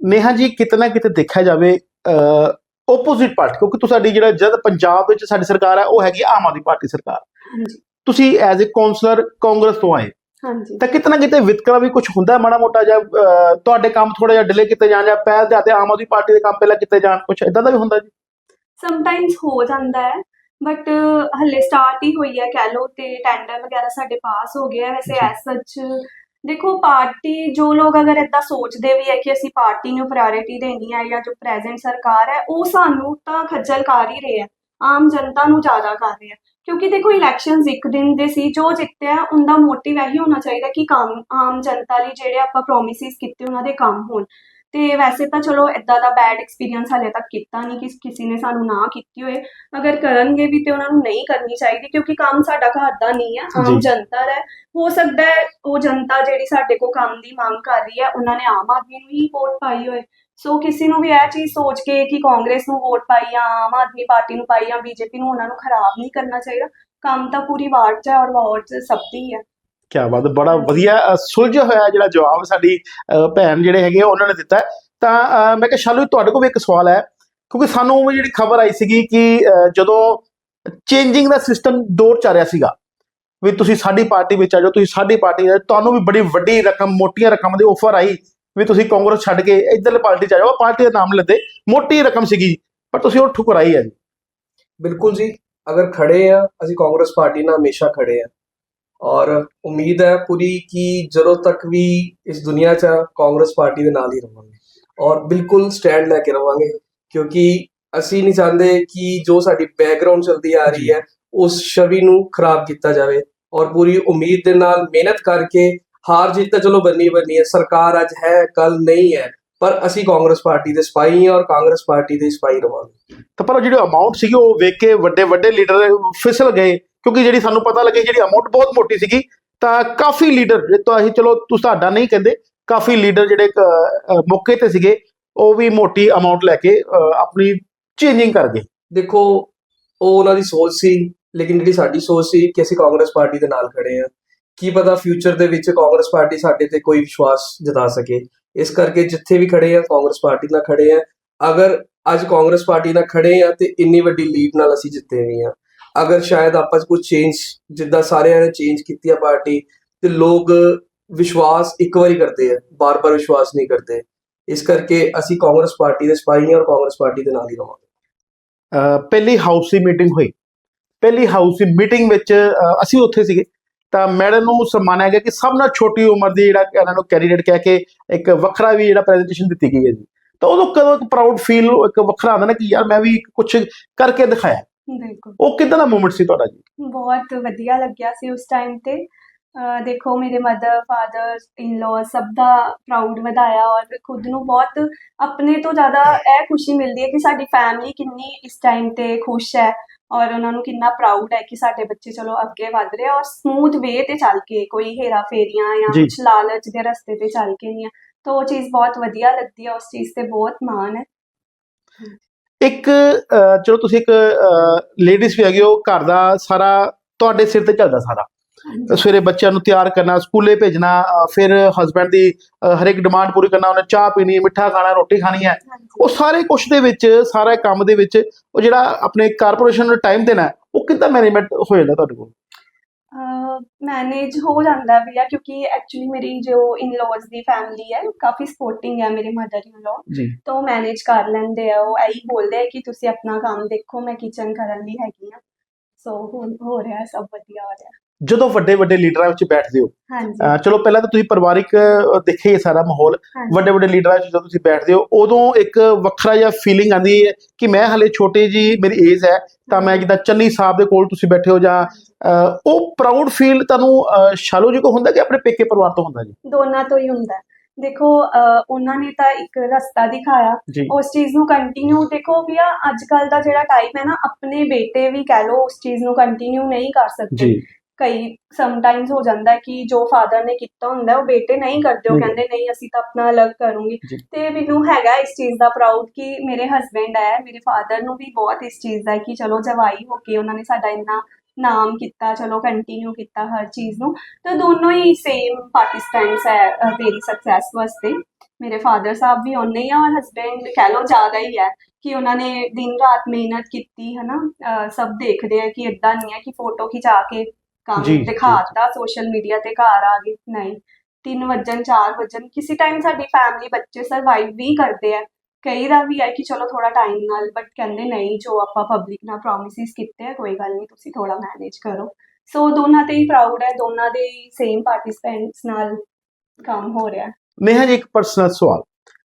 ਨੇਹਾ ਜੀ ਕਿਤੇ ਨਾ ਕਿਤੇ ਦੇਖਿਆ ਜਾਵੇ ਓਪੋਜ਼ਿਟ ਪਾਰਟੀ ਕਿਉਂਕਿ ਤੁਹਾਡੀ ਜਿਹੜਾ ਜਦ ਪੰਜਾਬ ਵਿੱਚ ਸਾਡੀ ਸਰਕਾਰ ਹੈ ਉਹ ਹੈਗੀ ਆਮ ਆਦਮੀ ਪਾਰਟੀ ਸਰਕਾਰ। ਹਾਂਜੀ। ਤੁਸੀਂ ਐਜ਼ ਅ ਕਾਉਂਸਲਰ ਕਾਂਗਰਸ ਤੋਂ ਆਏ। ਹਾਂਜੀ। ਤਾਂ ਕਿਤੇ ਨਾ ਕਿਤੇ ਵਿਤਕਰਾ ਵੀ ਕੁਝ ਹੁੰਦਾ ਮਾੜਾ ਮੋਟਾ ਜਾਂ ਤੁਹਾਡੇ ਕੰਮ ਥੋੜਾ ਜਿਹਾ ਡਿਲੇ ਕੀਤੇ ਜਾਣ ਜਾਂ ਪਹਿਲ ਦੇ ਆਤੇ ਆਮ ਆਦਮੀ ਪਾਰਟੀ ਦੇ ਕੰਮ ਪਹਿਲਾਂ ਕੀਤੇ ਜਾਣ ਕੁਝ ਇਦਾਂ ਦਾ ਵੀ ਹੁੰਦਾ ਜੀ? ਸਮਟਾਈਮਸ ਹੋ ਜਾਂਦਾ ਹੈ। ਬਟ ਹੱਲੇ ਸਟਾਰਟ ਹੀ ਹੋਈ ਹੈ ਕਹਿ ਲਓ ਤੇ ਟੈਂਡਰ ਵਗੈਰਾ ਸਾਡੇ ਪਾਸ ਹੋ ਗਿਆ ਹੈ। ਵੈਸੇ। ਐਸ ਸੱਚ ਦੇਖੋ ਪਾਰਟੀ ਜੋ ਲੋਕ ਅਗਰ ਏਦਾਂ ਸੋਚਦੇ ਵੀ ਹੈ ਕਿ ਅਸੀਂ ਪਾਰਟੀ ਨੂੰ ਪ੍ਰਾਇੋਰਟੀ ਦੇਣੀ ਹੈ ਜਾਂ ਜੋ ਪ੍ਰੈਜ਼ੈਂਟ ਸਰਕਾਰ ਹੈ ਉਹ ਸਾਨੂੰ ਤਾਂ ਖੱਜਲ ਕਰ ਹੀ ਰਹੇ ਆ ਆਮ ਜਨਤਾ ਨੂੰ ਜ਼ਿਆਦਾ ਕਰ ਰਹੇ ਆ ਕਿਉਂਕਿ ਦੇਖੋ ਇਲੈਕਸ਼ਨਸ ਇੱਕ ਦਿਨ ਦੇ ਸੀ ਜੋ ਜਿੱਤਿਆ ਉਹਦਾ ਮੋਟਿਵ ਇਹੀ ਹੋਣਾ ਚਾਹੀਦਾ ਕਿ ਕੰਮ ਆਮ ਜਨਤਾ ਲਈ ਜਿਹੜੇ ਆਪਾਂ ਪ੍ਰੋਮਿਸਿਸ ਕੀਤੇ ਉਹਨਾਂ ਦੇ ਕੰਮ ਹੋਣ ਤੇ ਵੈਸੇ ਤਾਂ ਚਲੋ ਇਦਾਂ ਦਾ ਬੈਡ ਐਕਸਪੀਰੀਅੰਸ ਹਲੇ ਤੱਕ ਕੀਤਾ ਨਹੀਂ ਕਿ ਕਿਸੇ ਨੇ ਸਾਨੂੰ ਨਾ ਕੀਤੀ ਹੋਏ ਅਗਰ ਕਰਨਗੇ ਵੀ ਤੇ ਉਹਨਾਂ ਨੂੰ ਨਹੀਂ ਕਰਨੀ ਚਾਹੀਦੀ ਕਿਉਂਕਿ ਕੰਮ ਸਾਡਾ ਘਰ ਦਾ ਨਹੀਂ ਹੈ ਆਮ। ਜਨਤਾ ਦਾ ਹੈ। ਸਕਦਾ ਹੈ ਉਹ ਜਨਤਾ ਜਿਹੜੀ ਸਾਡੇ ਕੋਲ ਕੰਮ ਦੀ ਮੰਗ ਕਰ ਰਹੀ ਹੈ ਉਹਨਾਂ ਨੇ ਆਮ ਆਦਮੀ ਨੂੰ ਹੀ ਵੋਟ ਪਾਈ ਹੋਏ ਸੋ ਕਿਸੇ ਨੂੰ ਵੀ ਇਹ ਚੀਜ਼ ਸੋਚ ਕੇ ਕਿ ਕਾਂਗਰਸ ਨੂੰ ਵੋਟ ਪਾਈ ਜਾਂ ਆਮ ਆਦਮੀ ਪਾਰਟੀ ਨੂੰ ਪਾਈ ਜਾਂ ਬੀਜੇਪੀ ਨੂੰ ਉਹਨਾਂ ਨੂੰ ਖਰਾਬ ਨਹੀਂ ਕਰਨਾ ਚਾਹੀਦਾ ਕੰਮ ਤਾਂ ਪੂਰੀ ਵਾਰਡ 'ਚ ਹੈ ਔਰ ਵਾਰਡ 'ਚ ਸਭ ਦੀ ਹੈ ਕੀ ਬਾਤ ਬੜਾ ਵਧੀਆ ਸੁਲਝਿਆ ਹੋਇਆ ਜਿਹੜਾ ਜਵਾਬ ਸਾਡੀ ਅਹ, ਭੈਣ ਜਿਹੜੇ ਹੈਗੇ ਆ, ਉਹਨਾਂ ਨੇ ਦਿੱਤਾ ਤਾਂ ਮੈਂ ਕਿਹਾ ਸ਼ਾਲੂ ਜੀ, ਤੁਹਾਡੇ ਕੋਲ ਵੀ ਇੱਕ ਸਵਾਲ ਹੈ ਕਿਉਂਕਿ ਸਾਨੂੰ ਉਹ ਜਿਹੜੀ ਖਬਰ ਆਈ ਸੀਗੀ ਕਿ ਜਦੋਂ ਚੇਂਜਿੰਗ ਦਾ ਸਿਸਟਮ ਦੌਰ ਚੱਲ ਰਿਹਾ ਸੀਗਾ ਵੀ ਤੁਸੀਂ ਸਾਡੀ ਪਾਰਟੀ ਵਿੱਚ ਆ ਜਾਓ ਤੁਸੀਂ ਸਾਡੀ ਪਾਰਟੀ ਆ ਤੁਹਾਨੂੰ ਵੀ ਬੜੀ ਵੱਡੀ ਰਕਮ ਮੋਟੀਆਂ ਰਕਮ ਦੀ ਆਫਰ ਆਈ ਵੀ ਤੁਸੀਂ ਕਾਂਗਰਸ ਛੱਡ ਕੇ ਇੱਧਰਲੇ ਪਾਰਟੀ ਚ ਆ ਜਾਓ ਪਾਰਟੀ ਦਾ ਨਾਮ ਲੈਂਦੇ ਮੋਟੀ ਰਕਮ ਸੀਗੀ ਪਰ ਤੁਸੀਂ ਉਹ ਠੁਕਰਾਈ ਹੈ ਜੀ। ਬਿਲਕੁਲ ਜੀ ਅਗਰ ਖੜੇ ਆ ਅਸੀਂ ਕਾਂਗਰਸ ਪਾਰਟੀ ਨਾਲ ਹਮੇਸ਼ਾ ਖੜੇ ਆ। ਔਰ ਉਮੀਦ ਹੈ ਪੂਰੀ ਕਿ ਜਦੋਂ ਤੱਕ ਵੀ ਇਸ ਦੁਨੀਆ 'ਚ ਕਾਂਗਰਸ ਪਾਰਟੀ ਦੇ ਨਾਲ ਹੀ ਰਵਾਂਗੇ। ਔਰ ਬਿਲਕੁਲ ਸਟੈਂਡ ਲੈ ਕੇ ਰਵਾਂਗੇ, ਕਿਉਂਕਿ ਅਸੀਂ ਨਹੀਂ ਚਾਹੁੰਦੇ ਕਿ ਜੋ ਸਾਡੀ ਬੈਕਗ੍ਰਾਉਂਡ ਚਲਦੀ ਆ ਰਹੀ ਹੈ, ਉਸ ਛਵੀ ਨੂੰ ਖਰਾਬ ਕੀਤਾ ਜਾਵੇ। ਔਰ ਪੂਰੀ ਉਮੀਦ ਦੇ ਨਾਲ ਮਿਹਨਤ ਕਰਕੇ ਹਾਰ ਜਿੱਤ ਤਾਂ ਚਲੋ ਬੰਨੀ ਬੰਨੀ ਹੈ, ਸਰਕਾਰ ਅੱਜ ਹੈ ਕੱਲ ਨਹੀਂ ਹੈ, ਪਰ ਅਸੀਂ ਕਾਂਗਰਸ ਪਾਰਟੀ ਦੇ ਸਿਪਾਹੀ ਹਾਂ ਔਰ ਕਾਂਗਰਸ ਪਾਰਟੀ ਦੇ ਸਿਪਾਹੀ ਰਵਾਂਗੇ। ਤਾਂ ਪਰ ਉਹ ਅਮਾਉਂਟ ਸੀਗੀ ਉਹ ਵੇਖ ਕੇ ਵੱਡੇ ਵੱਡੇ ਲੀਡਰ ਫਿਸਲ ਗਏ। ਕਿਉਂਕਿ ਜਿਹੜੀ ਸਾਨੂੰ ਪਤਾ ਲੱਗੇ ਜਿਹੜੀ ਅਮਾਉਂਟ ਬਹੁਤ ਮੋਟੀ ਸੀਗੀ, ਤਾਂ ਕਾਫੀ ਲੀਡਰ ਜੇ ਤਾਂ ਅਸੀਂ ਚਲੋ ਤੁਸੀਂ ਤੁਹਾਡਾ ਨਹੀਂ ਕਹਿੰਦੇ, ਕਾਫੀ ਲੀਡਰ ਜਿਹੜੇ ਮੌਕੇ ਤੇ ਸੀਗੇ, ਉਹ ਵੀ ਮੋਟੀ ਅਮਾਉਂਟ ਲੈ ਕੇ ਆਪਣੀ ਚੇਂਜਿੰਗ ਕਰ ਗਏ। ਦੇਖੋ, ਉਹ ਉਹਨਾਂ ਦੀ ਸੋਚ ਸੀ, ਲੇਕਿਨ ਜਿਹੜੀ ਸਾਡੀ ਸੋਚ ਸੀ ਕਿ ਅਸੀਂ ਕਾਂਗਰਸ ਪਾਰਟੀ ਦੇ ਨਾਲ ਖੜੇ ਹਾਂ, ਕੀ ਪਤਾ ਫਿਊਚਰ ਦੇ ਵਿੱਚ ਕਾਂਗਰਸ ਪਾਰਟੀ ਸਾਡੇ ਤੇ ਕੋਈ ਵਿਸ਼ਵਾਸ ਜਤਾ ਸਕੇ। ਇਸ ਕਰਕੇ ਜਿੱਥੇ ਵੀ ਖੜੇ ਆ ਕਾਂਗਰਸ ਪਾਰਟੀ ਨਾਲ ਖੜੇ ਆ ਅਗਰ ਅੱਜ ਕਾਂਗਰਸ ਪਾਰਟੀ ਨਾਲ ਖੜੇ ਆ ਤੇ ਇੰਨੀ ਵੱਡੀ ਲੀਡ ਨਾਲ ਅਸੀਂ ਜਿੱਤੇ ਵੀ ਆ ਅਗਰ ਸ਼ਾਇਦ ਆਪਾਂ 'ਚ ਕੁਝ ਚੇਂਜ ਜਿੱਦਾਂ ਸਾਰਿਆਂ ਨੇ ਚੇਂਜ ਕੀਤੀ ਆ ਪਾਰਟੀ ਤੇ ਲੋਕ ਵਿਸ਼ਵਾਸ ਇੱਕ ਵਾਰੀ ਕਰਦੇ ਆ, ਬਾਰ-ਬਾਰ ਵਿਸ਼ਵਾਸ ਨਹੀਂ ਕਰਦੇ। ਇਸ ਕਰਕੇ ਅਸੀਂ ਕਾਂਗਰਸ ਪਾਰਟੀ ਦੇ ਸਿਪਾਹੀ ਹਾਂ ਔਰ ਕਾਂਗਰਸ ਪਾਰਟੀ ਦੇ ਨਾਲ ਹੀ ਰਵਾਂਗੇ। ਪਹਿਲੀ ਹਾਊਸ ਦੀ ਮੀਟਿੰਗ ਹੋਈ। ਪਹਿਲੀ ਹਾਊਸ ਦੀ ਮੀਟਿੰਗ ਵਿੱਚ ਅਸੀਂ ਉੱਥੇ ਸੀਗੇ। ਤਾਂ ਮੈਡਮ ਨੂੰ ਸਨਮਾਨਿਆ ਗਿਆ ਕਿ ਸਭ ਨਾਲ ਛੋਟੀ ਉਮਰ ਦੀ ਜਿਹੜਾ ਇਹਨਾਂ ਨੂੰ ਕੈਂਡੀਡੇਟ ਕਹਿ ਕੇ ਇੱਕ ਵੱਖਰਾ ਵੀ ਜਿਹੜਾ ਪ੍ਰੈਜੈਂਟੇਸ਼ਨ ਦਿੱਤੀ ਗਈ ਹੈ ਜੀ। ਤਾਂ ਉਦੋਂ ਕਦੋਂ ਇੱਕ ਪ੍ਰਾਊਡ ਫੀਲ ਇੱਕ ਵੱਖਰਾ ਆਉਂਦਾ ਨਾ ਕਿ ਯਾਰ ਮੈਂ ਵੀ ਕੁਝ ਕਰਕੇ ਦਿਖਾਇਆ। ਬਿਲਕੁਲ। ਉਹ ਕਿਦਾਂ ਦਾ ਮੂਮੈਂਟ ਸੀ ਤੁਹਾਡਾ ਜੀ? ਬਹੁਤ ਵਧੀਆ ਲੱਗਿਆ ਸੀ ਉਸ ਟਾਈਮ ਤੇ। ਅਹ ਦੇਖੋ ਮੇਰੇ ਮਦਰ ਫਾਦਰ ਇਨ ਲੋ ਸਭ ਦਾ ਪ੍ਰਾਊਡ ਵਧਾਇਆ ਔਰ ਖੁਦ ਨੂੰ ਬਹੁਤ ਆਪਣੇ ਤੋਂ ਜ਼ਿਆਦਾ ਇਹ ਖੁਸ਼ੀ ਮਿਲਦੀ ਹੈ ਕਿ ਸਾਡੀ ਫੈਮਿਲੀ ਕਿੰਨੀ ਇਸ ਟਾਈਮ ਤੇ ਖੁਸ਼ ਹੈ ਔਰ ਉਹਨਾਂ ਨੂੰ ਕਿੰਨਾ ਪ੍ਰਾਊਡ ਹੈ ਕਿ ਸਾਡੇ ਬੱਚੇ ਚਲੋ ਅੱਗੇ ਵਧ ਰਹੇ ਆ ਔਰ ਸਮੂਥ ਵੇ ਤੇ ਚੱਲ ਕੇ ਕੋਈ ਹੇਰਾ ਫੇਰੀਆਂ ਜਾਂ ਜੀ। ਕੁਛ ਲਾਲਚ ਦੇ ਰਸਤੇ ਤੇ ਚੱਲ ਕੇ ਨਹੀਂ ਆ। ਤਾਂ ਉਹ ਚੀਜ਼ ਬਹੁਤ ਵਧੀਆ ਲੱਗਦੀ ਹੈ ਉਸ ਚੀਜ਼ ਤੇ ਬਹੁਤ ਮਾਣ ਹੈ। ਇੱਕ ਚਲੋ ਤੁਸੀਂ ਇੱਕ ਲੇਡੀਜ਼ ਵੀ ਹੈਗੇ ਹੋ ਘਰ ਦਾ ਸਾਰਾ ਤੁਹਾਡੇ ਸਿਰ ਤੇ ਚੱਲਦਾ ਸਾਰਾ। ਸਵੇਰੇ ਬੱਚਿਆਂ ਨੂੰ ਤਿਆਰ ਕਰਨਾ ਸਕੂਲੇ ਭੇਜਣਾ ਫਿਰ ਹਸਬੰਡ ਦੀ ਹਰ ਇੱਕ ਡਿਮਾਂਡ ਪੂਰੀ ਕਰਨਾ ਉਹਨੇ ਚਾਹ ਪੀਣੀ ਮਿੱਠਾ ਖਾਣਾ ਰੋਟੀ ਖਾਣੀ ਹੈ। ਉਹ ਸਾਰੇ ਕੁਛ ਦੇ ਵਿੱਚ ਸਾਰਾ ਕੰਮ ਦੇ ਵਿੱਚ ਉਹ ਜਿਹੜਾ ਆਪਣੇ ਕਾਰਪੋਰੇਸ਼ਨ ਨੂੰ ਟਾਈਮ ਦੇਣਾ ਉਹ ਕਿੱਦਾਂ ਮੈਨੇਜਮੈਂਟ ਹੋ ਜਾਂਦਾ ਤੁਹਾਡੇ ਕੋਲ? ਮੈਨੇਜ ਹੋ ਜਾਂਦਾ ਵੀ ਆ ਕਿਉਂਕਿ ਐਕਚੁਅਲੀ ਮੇਰੀ ਜੋ ਇਨ-ਲॉज ਦੀ ਫੈਮਿਲੀ ਹੈ ਕਾਫੀ ਸਪੋਰਟਿੰਗ ਹੈ ਮੇਰੇ ਮਦਰ ਇਨ-ਲॉ ਜੀ। ਤਾਂ ਮੈਨੇਜ ਕਰ ਲੈਂਦੇ ਆ। ਉਹ ਇਹੀ ਬੋਲਦੇ ਆ ਕਿ ਤੁਸੀਂ ਆਪਣਾ ਕੰਮ ਦੇਖੋ ਮੈਂ ਕਿਚਨ ਕਰਨ ਲਈ ਹੈਗੀ ਆ। ਸੋ ਹੋ ਰਿਹਾ ਸਭ ਵਧੀਆ ਹੋ ਰਿਹਾ। ਜਦੋਂ ਵੱਡੇ ਵੱਡੇ ਲੀਡਰਾਂ ਵਿੱਚ ਬੈਠਦੇ ਹੋ। ਹਾਂਜੀ। ਅਹ ਚਲੋ ਪਹਿਲਾਂ ਤਾਂ ਤੁਸੀਂ ਪਰਿਵਾਰਿਕ ਅਹ, ਦੇਖਿਆ ਹੀ ਸਾਰਾ ਮਾਹੌਲ। ਹਾਂਜੀ। ਵੱਡੇ ਵੱਡੇ ਲੀਡਰਾਂ 'ਚ ਜਦੋਂ ਤੁਸੀਂ ਬੈਠਦੇ ਹੋ ਉਦੋਂ ਇੱਕ ਵੱਖਰਾ ਜਿਹਾ ਫੀਲਿੰਗ ਆਉਂਦੀ ਹੈ ਕਿ ਮੈਂ ਹਲੇ ਛੋਟੀ ਜੀ ਮੇਰੀ ਏਜ ਹੈ ਤਾਂ ਮੈਂ ਜਿੱਦਾਂ ਚੰਨੀ ਸਾਹਿਬ ਦੇ ਕੋਲ ਤੁਸੀਂ ਬੈਠੇ ਹੋ ਜਾਂ ਅਹ, ਉਹ ਪ੍ਰਾਊਡ ਫੀਲ ਤੁਹਾਨੂੰ ਅਹ, ਸ਼ਾਲੂ ਜੀ ਕੋ ਹੁੰਦਾ ਕਿ ਆਪਣੇ ਪੇਕੇ ਪਰਿਵਾਰ ਤੋਂ ਹੁੰਦਾ ਜੀ? ਦੋਨਾਂ ਤੋਂ ਹੀ ਹੁੰਦਾ। ਹੈ। ਦੇਖੋ ਅਹ, ਉਹਨਾਂ ਨੇ ਤਾਂ ਇੱਕ ਰਸਤਾ ਦਿਖਾਇਆ। ਜੀ। ਉਸ ਚੀਜ਼ ਨੂੰ ਕੰਟੀਨਿਊ ਦੇਖੋ ਵੀ ਆ ਅੱਜ ਕੱਲ ਦਾ ਜਿਹੜਾ ਟਾਈਮ ਹੈ ਨਾ ਆਪਣੇ ਬੇਟੇ ਵੀ ਕਹਿ ਲਓ ਉਸ ਚੀਜ਼ ਨੂੰ ਕੰਟੀਨਿਊ ਨਹੀਂ ਕਰ ਸਕਦੇ। ਜੀ। ਕਈ ਸਮਟਾਈਮਸ ਹੋ ਜਾਂਦਾ ਕਿ ਜੋ ਫਾਦਰ ਨੇ ਕੀਤਾ ਹੁੰਦਾ ਉਹ ਬੇਟੇ ਨਹੀਂ ਕਰਦੇ ਉਹ ਕਹਿੰਦੇ ਨਹੀਂ ਅਸੀਂ ਤਾਂ ਆਪਣਾ ਅਲੱਗ ਕਰੂੰਗੀ। ਤੇ ਮੈਨੂੰ ਹੈਗਾ ਇਸ ਚੀਜ਼ ਦਾ ਪ੍ਰਾਊਡ ਕਿ ਮੇਰੇ ਹਸਬੰਡ ਹੈ ਮੇਰੇ ਫਾਦਰ ਨੂੰ ਵੀ ਬਹੁਤ ਇਸ ਚੀਜ਼ ਦਾ ਕਿ ਚਲੋ ਜਵਾਈ ਹੋ ਕੇ ਉਹਨਾਂ ਨੇ ਸਾਡਾ ਇੰਨਾ ਨਾਮ ਕੀਤਾ ਚਲੋ ਕੰਟੀਨਿਊ ਕੀਤਾ ਹਰ ਚੀਜ਼ ਨੂੰ। ਤਾਂ ਦੋਨੋਂ ਹੀ ਸੇਮ ਪਾਰਟਿਸਪੈਂਟਸ ਹੈ ਮੇਰੀ ਸਕਸੈਸ ਵਾਸਤੇ। ਮੇਰੇ ਫਾਦਰ ਸਾਹਿਬ ਵੀ ਉਹਨੇ ਹੀ ਆ ਔਰ ਹਸਬੰਡ ਕਹਿ ਲਓ ਜ਼ਿਆਦਾ ਹੀ ਹੈ ਕਿ ਉਹਨਾਂ ਨੇ ਦਿਨ ਰਾਤ ਮਿਹਨਤ ਕੀਤੀ ਹੈ ਨਾ ਸਭ ਦੇਖਦੇ ਆ ਕਿ ਇਦਾਂ ਨਹੀਂ ਹੈ ਕਿ ਫੋਟੋ ਖਿਚਾ ਕੇ ਕੰਮ ਜੀ, ਜੀ, ਦਿਖਾਤਾ ਸੋਸ਼ਲ ਮੀਡੀਆ ਤੇ ਘਰ ਆ ਗਏ। ਨਹੀਂ 3 ਵਜਣ 4 ਵਜਣ ਕਿਸੇ ਟਾਈਮ ਸਾਡੀ ਫੈਮਿਲੀ ਬੱਚੇ ਸਰਵਾਈਵ ਵੀ ਕਰਦੇ ਆ। ਕਈ ਦਾ ਵੀ ਹੈ ਕਿ ਚਲੋ ਥੋੜਾ ਟਾਈਮ ਨਾਲ ਬਟ ਕਹਿੰਦੇ ਨਹੀਂ ਜੋ ਆਪਾਂ ਪਬਲਿਕ ਨਾਲ ਪ੍ਰੋਮਿਸਿਸ ਕੀਤੇ ਆ ਕੋਈ ਗੱਲ ਨਹੀਂ ਤੁਸੀਂ ਥੋੜਾ ਮੈਨੇਜ ਕਰੋ। ਸੋ ਦੋਨਾਂ ਤੇ ਹੀ ਪ੍ਰਾਊਡ ਹੈ ਦੋਨਾਂ ਦੇ ਸੇਮ ਪਾਰਟਿਸਪੈਂਟਸ ਨਾਲ ਕੰਮ ਹੋ ਰਿਹਾ। ਨੇਹਾ ਜੀ ਇੱਕ ਪਰਸਨਲ ਸਵਾਲ।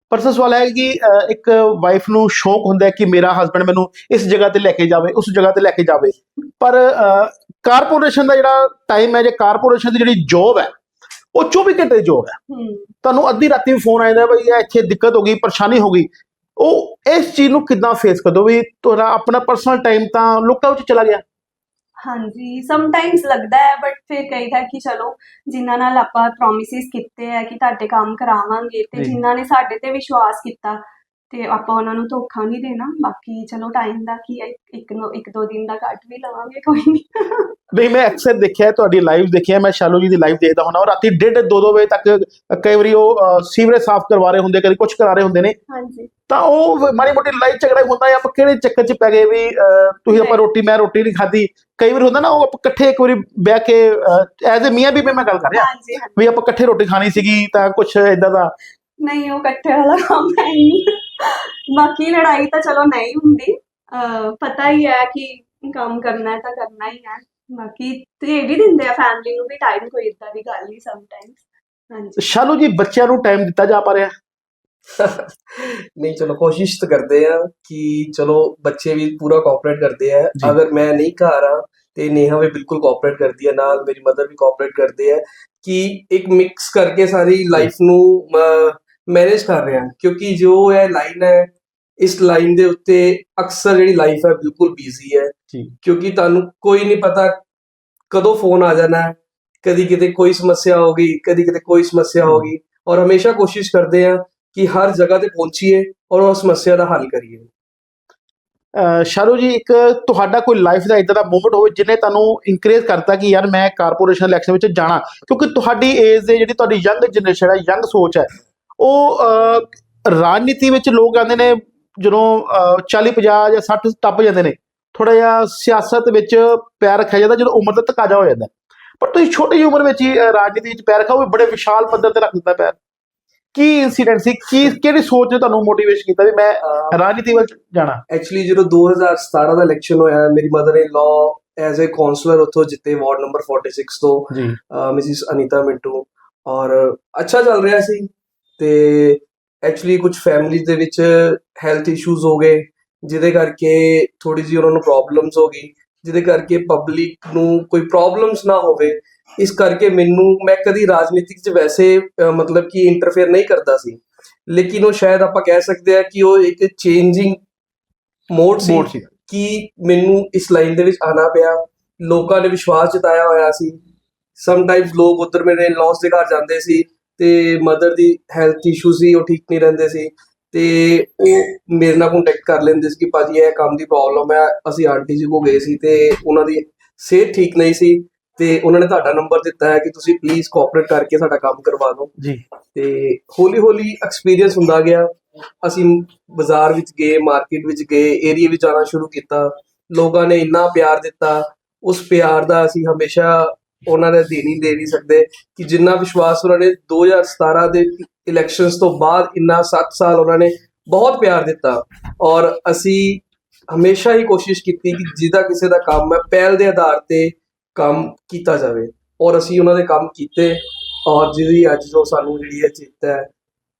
ਪਰਸਨਲ ਸਵਾਲ ਹੈ ਕਿ ਅਹ, ਇੱਕ ਵਾਈਫ ਨੂੰ ਸ਼ੌਕ ਹੁੰਦਾ ਹੈ ਕਿ ਮੇਰਾ ਹਸਬੰਡ ਮੈਨੂੰ ਇਸ ਜਗ੍ਹਾ ਤੇ ਲੈ ਕੇ ਜਾਵੇ ਉਸ ਜਗ੍ਹਾ ਤੇ ਲੈ ਕੇ ਜਾਵੇ। ਪਰ ਕਾਰਪੋਰੇਸ਼ਨ ਦਾ ਜਿਹੜਾ ਟਾਈਮ ਹੈ ਜੇ ਕਾਰਪੋਰੇਸ਼ਨ ਦੀ ਜਿਹੜੀ ਜੋਬ ਹੈ ਉਹ 24 ਘੰਟੇ ਜੋਬ ਹੈ। ਤੁਹਾਨੂੰ ਅੱਧੀ ਰਾਤੀ ਫੋਨ ਆਇਦਾ ਬਈ ਇਹ ਇੱਥੇ ਦਿੱਕਤ ਹੋ ਗਈ ਪਰੇਸ਼ਾਨੀ ਹੋ ਗਈ। ਉਹ ਇਸ ਚੀਜ਼ ਨੂੰ ਕਿੱਦਾਂ ਫੇਸ ਕਰਦੇ? ਵੀ ਤੁਹਾਡਾ ਆਪਣਾ ਪਰਸਨਲ ਟਾਈਮ ਤਾਂ ਲੋਕਾਂ ਵਿੱਚ ਚਲਾ ਗਿਆ। ਹਾਂਜੀ ਸਮਟਾਈਮਸ ਲੱਗਦਾ ਹੈ ਬਟ ਫਿਰ ਕਹੀਦਾ ਕਿ ਚਲੋ ਜਿਨ੍ਹਾਂ ਨਾਲ ਆਪਾਂ ਪ੍ਰੋਮਿਸਿਸ ਕੀਤੇ ਹੈ ਕਿ ਤੁਹਾਡੇ ਕੰਮ ਕਰਾਵਾਂਗੇ ਤੇ। ਜਿਨ੍ਹਾਂ ਨੇ ਸਾਡੇ ਤੇ ਵਿਸ਼ਵਾਸ ਕੀਤਾ ਤੇ ਆਪਾਂ ਉਹਨਾਂ ਨੂੰ ਧੋਖਾ ਨਹੀਂ ਦੇਣਾ। ਬਾਕੀ ਚਲੋ ਟਾਈਮ ਦਾ ਕੀ ਹੈ ਇੱਕ ਨੋ ਇੱਕ ਦੋ ਦਿਨ ਦਾ ਕੱਟ ਵੀ ਲਵਾਂਗੇ ਕੋਈ ਨਹੀਂ ਨਹੀਂ ਮੈਂ ਅਕਸਰ ਦੇਖਿਆ ਤੁਹਾਡੀ ਲਾਈਵ ਦੇਖਿਆ ਮੈਂ ਸ਼ਾਲੂ ਜੀ ਦੀ ਲਾਈਵ ਦੇਖਦਾ ਹੁੰਦਾ। ਔਰ ਰਾਤੀ ਡੇਢ ਦੋ ਦੋ ਵਜੇ ਤੱਕ ਕਈ ਵਾਰੀ ਉਹ ਸੀਵਰੇਜ ਸਾਫ਼ ਕਰਵਾ ਰਹੇ ਹੁੰਦੇ ਕਦੇ ਕੁਝ ਕਰਾ ਰਹੇ ਹੁੰਦੇ ਨੇ। ਹਾਂਜੀ। ਤਾਂ ਉਹ ਮਾੜੀ ਮੋਟੀ ਲੜਾਈ ਝਗੜਾ ਹੁੰਦਾ ਹੈ ਆਪਾਂ ਕਿਹੜੇ ਚੱਕਰ 'ਚ ਪੈ ਗਏ ਵੀ ਤੁਸੀਂ ਆਪਾਂ। ਰੋਟੀ ਮੈਂ ਰੋਟੀ ਨਹੀਂ ਖਾਧੀ। ਕਈ ਵਾਰ ਹੁੰਦਾ ਨਾ ਉਹ ਆਪਾਂ ਇਕੱਠੇ ਇੱਕ ਵਾਰੀ ਬਹਿ ਕੇ ਐਜ਼ ਅ ਮੀਆਂ ਬੀਬੀ ਮੈਂ ਗੱਲ ਕਰ ਰਿਹਾ। ਵੀ ਆਪਾਂ ਇਕੱਠੇ ਰੋਟੀ ਖਾਣੀ ਸੀਗੀ ਤਾਂ ਕੁਝ ਇਦਾਂ ਦਾ। ਨਹੀਂ ਉਹ ਇਕੱਠੇ ਵਾਲਾ ਕੰਮ ਹੈ ਹੀ ਨਹੀਂ। ਬਾਕੀ ਲੜਾਈ ਤਾਂ ਚਲੋ ਨਹੀਂ ਹੁੰਦੀ। ਅਹ ਪਤਾ ਹੀ ਹੈ ਕਿ ਕੰਮ ਕਰਨਾ ਹੈ ਤਾਂ ਕਰਨਾ ਹੀ ਹੈ। ਬਾਕੀ ਦੇ ਵੀ ਦਿੰਦੇ ਆ ਫੈਮਿਲੀ ਨੂੰ ਵੀ ਟਾਈਮ ਕੋਈ ਇਦਾਂ ਦੀ ਗੱਲ ਨਹੀਂ ਸਮਟਾਈਮਸ ਹਾਂਜੀ। ਸ਼ਾਲੂ ਜੀ ਬੱਚਿਆਂ ਨੂੰ ਟਾਈਮ ਦਿੱਤਾ ਜਾ ਪਾ ਰਿਹਾ। ਨਹੀਂ ਚਲੋ ਕੋਸ਼ਿਸ਼ ਤਾਂ ਕਰਦੇ ਆ ਕਿ ਚਲੋ ਬੱਚੇ ਵੀ ਪੂਰਾ ਕੋਆਪਰੇਟ ਕਰਦੇ ਆ। ਜੀ। ਅਗਰ ਮੈਂ ਨਹੀਂ ਘਰ ਆ ਤੇ ਨੇਹਾ ਵੀ ਬਿਲਕੁਲ ਕੋਆਪਰੇਟ ਕਰਦੀ ਹੈ ਨਾਲ ਮੇਰੀ ਮਦਰ ਵੀ ਕੋਆਪਰੇਟ ਕਰਦੇ ਹੈ ਕਿ ਇੱਕ ਮਿਕਸ ਕਰਕੇ ਸਾਰੀ ਲਾਈਫ ਨੂੰ ਮੈਨੇਜ ਕਰ ਰਹੇ ਹਾਂ ਕਿਉਂਕਿ ਜੋ ਇਹ ਲਾਈਨ ਹੈ ਇਸ ਲਾਈਨ ਦੇ ਉੱਤੇ ਅਕਸਰ ਜਿਹੜੀ ਲਾਈਫ ਹੈ ਬਿਲਕੁਲ ਬਿਜ਼ੀ ਹੈ। ਕਿਉਂਕਿ ਤੁਹਾਨੂੰ ਕੋਈ ਨਹੀਂ ਪਤਾ ਕਦੋਂ ਫੋਨ ਆ ਜਾਣਾ ਹੈ ਕਦੀ ਕਿਤੇ ਕੋਈ ਸਮੱਸਿਆ ਹੋ ਗਈ ਕਦੀ ਕਿਤੇ ਕੋਈ ਸਮੱਸਿਆ ਹੋ ਗਈ ਔਰ ਹਮੇਸ਼ਾ ਕੋਸ਼ਿਸ਼ ਕਰਦੇ ਹਾਂ ਕਿ ਹਰ ਜਗ੍ਹਾ ਤੇ ਪਹੁੰਚੀਏ ਔਰ ਉਹ ਸਮੱਸਿਆ ਦਾ ਹੱਲ ਕਰੀਏ ਸ਼ਾਰੂ ਜੀ ਇੱਕ ਤੁਹਾਡਾ ਕੋਈ ਲਾਈਫ ਦਾ ਇਦਾਂ ਦਾ ਮੂਮੈਂਟ ਹੋਵੇ ਜਿਹਨੇ ਤੁਹਾਨੂੰ ਇਨਕਰੇਜ ਕਰਤਾ ਕਿ ਯਾਰ ਮੈਂ ਕਾਰਪੋਰੇਸ਼ਨ ਇਲੈਕਸ਼ਨ ਵਿੱਚ ਜਾਣਾ ਕਿਉਂਕਿ ਤੁਹਾਡੀ ਏਜ ਦੇ ਜਿਹੜੀ ਤੁਹਾਡੀ ਯੰਗ ਜਨਰੇਸ਼ਨ ਹੈ ਯੰਗ ਸੋਚ ਹੈ ਉਹ ਰਾਜਨੀਤੀ ਵਿੱਚ ਲੋਕ ਕਹਿੰਦੇ ਨੇ ਜਦੋਂ ਅਹ, 40 50 ਜਾਂ 60 ਟੱਪ ਜਾਂਦੇ ਨੇ ਥੋੜਾ ਜਿਹਾ ਸਿਆਸਤ ਵਿੱਚ ਪੈਰ ਰੱਖਿਆ ਜਾਂਦਾ ਜਦੋਂ ਉਮਰ ਦਾ ਤਕਾਜ਼ਾ ਹੋ ਜਾਂਦਾ। ਪਰ ਤੁਸੀਂ ਛੋਟੀ ਉਮਰ ਵਿੱਚ ਹੀ ਰਾਜਨੀਤੀ ਵਿੱਚ ਪੈਰ ਰੱਖਿਆ ਉਹ ਬੜੇ ਵਿਸ਼ਾਲ ਪੱਧਰ ਤੇ ਰੱਖ ਦਿੱਤਾ ਪੈਰ। ਕੀ ਇਨਸੀਡੈਂਟ ਸੀ? ਕੀ ਕਿਹੜੀ ਸੋਚ ਨੇ ਤੁਹਾਨੂੰ ਮੋਟੀਵੇਸ਼ਨ ਕੀਤਾ ਵੀ ਮੈਂ ਰਾਜਨੀਤੀ ਵੱਲ ਜਾਣਾ? ਐਕਚੁਅਲੀ ਜਦੋਂ 2017 ਦਾ ਇਲੈਕਸ਼ਨ ਹੋਇਆ ਮੇਰੀ ਮਦਰ ਇਨ ਲਾ ਐਜ਼ ਅ ਕਾਉਂਸਲਰ ਉੱਥੋਂ ਜਿੱਤੇ ਵਾਰਡ ਨੰਬਰ 46 ਤੋਂ ਜੀ। ਮਿਸਿਸ ਅਨੀਤਾ ਮਿੰਟੂ। ਔਰ ਅੱਛਾ ਚੱਲ ਰਿਹਾ ਸੀ। ਤੇ ਐਕਚੁਅਲੀ ਕੁਝ ਫੈਮਿਲੀ ਦੇ ਵਿੱਚ ਹੈਲਥ ਇਸ਼ੂਜ਼ ਹੋ ਗਏ ਜਿਹਦੇ ਕਰਕੇ ਥੋੜੀ ਜਿਹੀ ਉਹਨਾਂ ਨੂੰ ਪ੍ਰੋਬਲਮਸ ਹੋ ਗਈ ਜਿਹਦੇ ਕਰਕੇ ਪਬਲਿਕ ਨੂੰ ਕੋਈ ਪ੍ਰੋਬਲਮਸ ਨਾ ਹੋਵੇ ਇਸ ਕਰਕੇ ਮੈਨੂੰ ਮੈਂ ਕਦੀ ਰਾਜਨੀਤਿਕ 'ਚ ਵੈਸੇ ਮਤਲਬ ਕਿ ਇੰਟਰਫੇਅਰ ਨਹੀਂ ਕਰਦਾ ਸੀ। ਲੇਕਿਨ ਉਹ ਸ਼ਾਇਦ ਆਪਾਂ ਕਹਿ ਸਕਦੇ ਆ ਕਿ ਉਹ ਇੱਕ ਚੇਂਜਿੰਗ ਮੋਡ ਸੀ ਕਿ ਮੈਨੂੰ ਇਸ ਲਾਈਨ ਦੇ ਵਿੱਚ ਆਣਾ ਪਿਆ। ਲੋਕਾਂ ਨੇ ਵਿਸ਼ਵਾਸ ਜਤਾਇਆ ਹੋਇਆ ਸੀ। ਸਮ ਟਾਈਮਸ ਲੋਕ ਉੱਧਰ ਮੇਰੇ ਲੌਸ ਦੇ ਘਰ ਜਾਂਦੇ ਸੀ। ਤੇ ਮਦਰ ਦੀ ਹੈਲਥ ਇਸ਼ੂ ਸੀ ਉਹ ਠੀਕ ਨਹੀਂ ਰਹਿੰਦੇ ਸੀ ਤੇ ਉਹ ਮੇਰੇ ਨਾਲ ਕੰਟੈਕਟ ਕਰ ਲੈਂਦੇ ਸੀ ਕਿ ਭਾਜੀ ਇਹ ਕੰਮ ਦੀ ਪ੍ਰੋਬਲਮ ਹੈ ਅਸੀਂ ਆਂਟੀ ਜੀ ਕੋ ਗਏ ਸੀ ਤੇ ਉਹਨਾਂ ਦੀ ਸਿਹਤ ਠੀਕ ਨਹੀਂ ਸੀ ਤੇ ਉਹਨਾਂ ਨੇ ਤੁਹਾਡਾ ਨੰਬਰ ਦਿੱਤਾ ਹੈ ਕਿ ਤੁਸੀਂ ਪਲੀਜ਼ ਕੋਆਪਰੇਟ ਕਰਕੇ ਸਾਡਾ ਕੰਮ ਕਰਵਾ ਦਿਓ। ਜੀ। ਤੇ ਹੌਲੀ ਹੌਲੀ ਐਕਸਪੀਰੀਅੰਸ ਹੁੰਦਾ ਗਿਆ। ਅਸੀਂ ਬਾਜ਼ਾਰ ਵਿੱਚ ਗਏ ਮਾਰਕੀਟ ਵਿੱਚ ਗਏ ਏਰੀਆ ਵਿੱਚ ਜਾਣਾ ਸ਼ੁਰੂ ਕੀਤਾ। ਲੋਕਾਂ ਨੇ ਇੰਨਾ ਪਿਆਰ ਦਿੱਤਾ। ਉਸ ਪਿਆਰ ਦਾ ਅਸੀਂ ਹਮੇਸ਼ਾ ਉਹਨਾਂ ਦੇ ਦੇ ਨਹੀਂ ਦੇ ਨਹੀਂ ਸਕਦੇ ਕਿ ਜਿੰਨਾ ਵਿਸ਼ਵਾਸ ਉਹਨਾਂ ਨੇ 2017 ਦੇ ਇਲੈਕਸ਼ਨਸ ਤੋਂ ਬਾਅਦ ਇੰਨਾ 7 ਸਾਲ ਉਹਨਾਂ ਨੇ ਬਹੁਤ ਪਿਆਰ ਦਿੱਤਾ। ਔਰ ਅਸੀਂ ਹਮੇਸ਼ਾ ਹੀ ਕੋਸ਼ਿਸ਼ ਕੀਤੀ ਕਿ ਜਿਹਦਾ ਕਿਸੇ ਦਾ ਕੰਮ ਹੈ ਪਹਿਲ ਦੇ ਆਧਾਰ ਤੇ ਕੰਮ ਕੀਤਾ ਜਾਵੇ। ਔਰ ਅਸੀਂ ਉਹਨਾਂ ਦੇ ਕੰਮ ਕੀਤੇ ਔਰ ਜਿਹਦੀ ਅੱਜ ਜੋ ਸਾਨੂੰ ਜਿਹੜੀ ਹੈ ਚਿੱਤ ਹੈ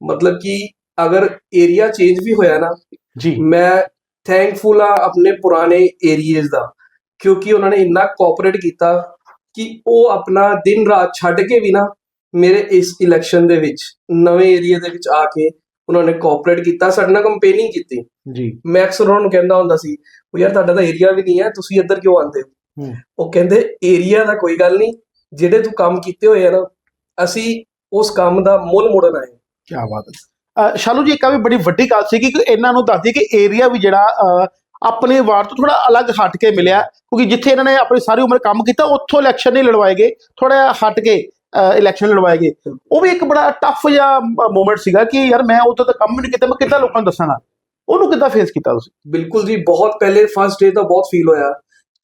ਮਤਲਬ ਕਿ ਅਗਰ ਏਰੀਆ ਚੇਂਜ ਵੀ ਹੋਇਆ ਨਾ ਜੀ। ਮੈਂ ਥੈਂਕਫੁਲ ਆ ਆਪਣੇ ਪੁਰਾਣੇ ਏਰੀਆਜ਼ ਦਾ ਕਿਉਂਕਿ ਉਹਨਾਂ ਨੇ ਇੰਨਾ ਕੋਆਪਰੇਟ ਕੀਤਾ ਕਿ ਉਹ ਆਪਣਾ ਦਿਨ ਰਾਤ ਛੱਡ ਕੇ ਵੀ ਨਾ ਮੇਰੇ ਇਸ ਇਲੈਕਸ਼ਨ ਦੇ ਵਿੱਚ ਨਵੇਂ ਏਰੀਆ ਦੇ ਵਿੱਚ ਆ ਕੇ ਉਹਨਾਂ ਨੇ ਕੋਆਪਰੇਟ ਕੀਤਾ ਸਾਡੇ ਨਾਲ ਕੰਪੇਨਿੰਗ ਕੀਤੀ। ਜੀ। ਮੈਂ ਅਕਸਰ ਉਹਨਾਂ ਨੂੰ ਕਹਿੰਦਾ ਹੁੰਦਾ ਸੀ ਉਹ ਯਾਰ ਤੁਹਾਡਾ ਤਾਂ ਏਰੀਆ ਵੀ ਨਹੀਂ ਹੈ ਤੁਸੀਂ ਇੱਧਰ ਕਿਉਂ ਆਉਂਦੇ ਹੋ। ਉਹ ਕਹਿੰਦੇ ਏਰੀਆ ਦਾ ਕੋਈ ਗੱਲ ਨਹੀਂ ਜਿਹੜੇ ਤੂੰ ਕੰਮ ਕੀਤੇ ਹੋਏ ਆ ਨਾ ਅਸੀਂ ਉਸ ਕੰਮ ਦਾ ਮੁੱਲ ਮੋੜਨ ਆਏ ਕੀ ਬਾਤ ਹੈ। ਸ਼ਾਲੂ ਜੀ ਇੱਕ ਆ ਵੀ ਬੜੀ ਵੱਡੀ ਗੱਲ ਸੀ ਕਿ ਇਹਨਾਂ ਨੂੰ ਦੱਸਦੀ ਕਿ ਏਰੀਆ ਵੀ ਜਿਹੜਾ ਆਪਣੇ ਵਾਰਡ ਤੋਂ ਥੋੜਾ ਅਲੱਗ ਹਟ ਕੇ ਮਿਲਿਆ ਕਿਉਂਕਿ ਜਿੱਥੇ ਇਹਨਾਂ ਨੇ ਆਪਣੀ ਸਾਰੀ ਉਮਰ ਕੰਮ ਕੀਤਾ ਉੱਥੋਂ ਇਲੈਕਸ਼ਨ ਨਹੀਂ ਲੜਵਾਏ ਗਏ ਥੋੜਾ ਹਟ ਕੇ ਇਲੈਕਸ਼ਨ ਲੜਵਾਏ ਗਏ। ਉਹ ਵੀ ਇੱਕ ਬੜਾ ਟਫ ਜਿਹਾ ਮੂਮੈਂਟ ਸੀਗਾ ਕਿ ਯਾਰ ਮੈਂ ਉੱਥੇ ਤਾਂ ਕੰਮ ਨਹੀਂ ਕੀਤਾ ਮੈਂ ਕਿੱਦਾਂ ਲੋਕਾਂ ਨੂੰ ਦੱਸਾਂਗਾ? ਉਹਨੂੰ ਕਿੱਦਾਂ ਫੇਸ ਕੀਤਾ ਤੁਸੀਂ? ਬਿਲਕੁਲ ਜੀ ਬਹੁਤ ਪਹਿਲੇ ਫਸਟ ਡੇ ਤਾਂ ਬਹੁਤ ਫੀਲ ਹੋਇਆ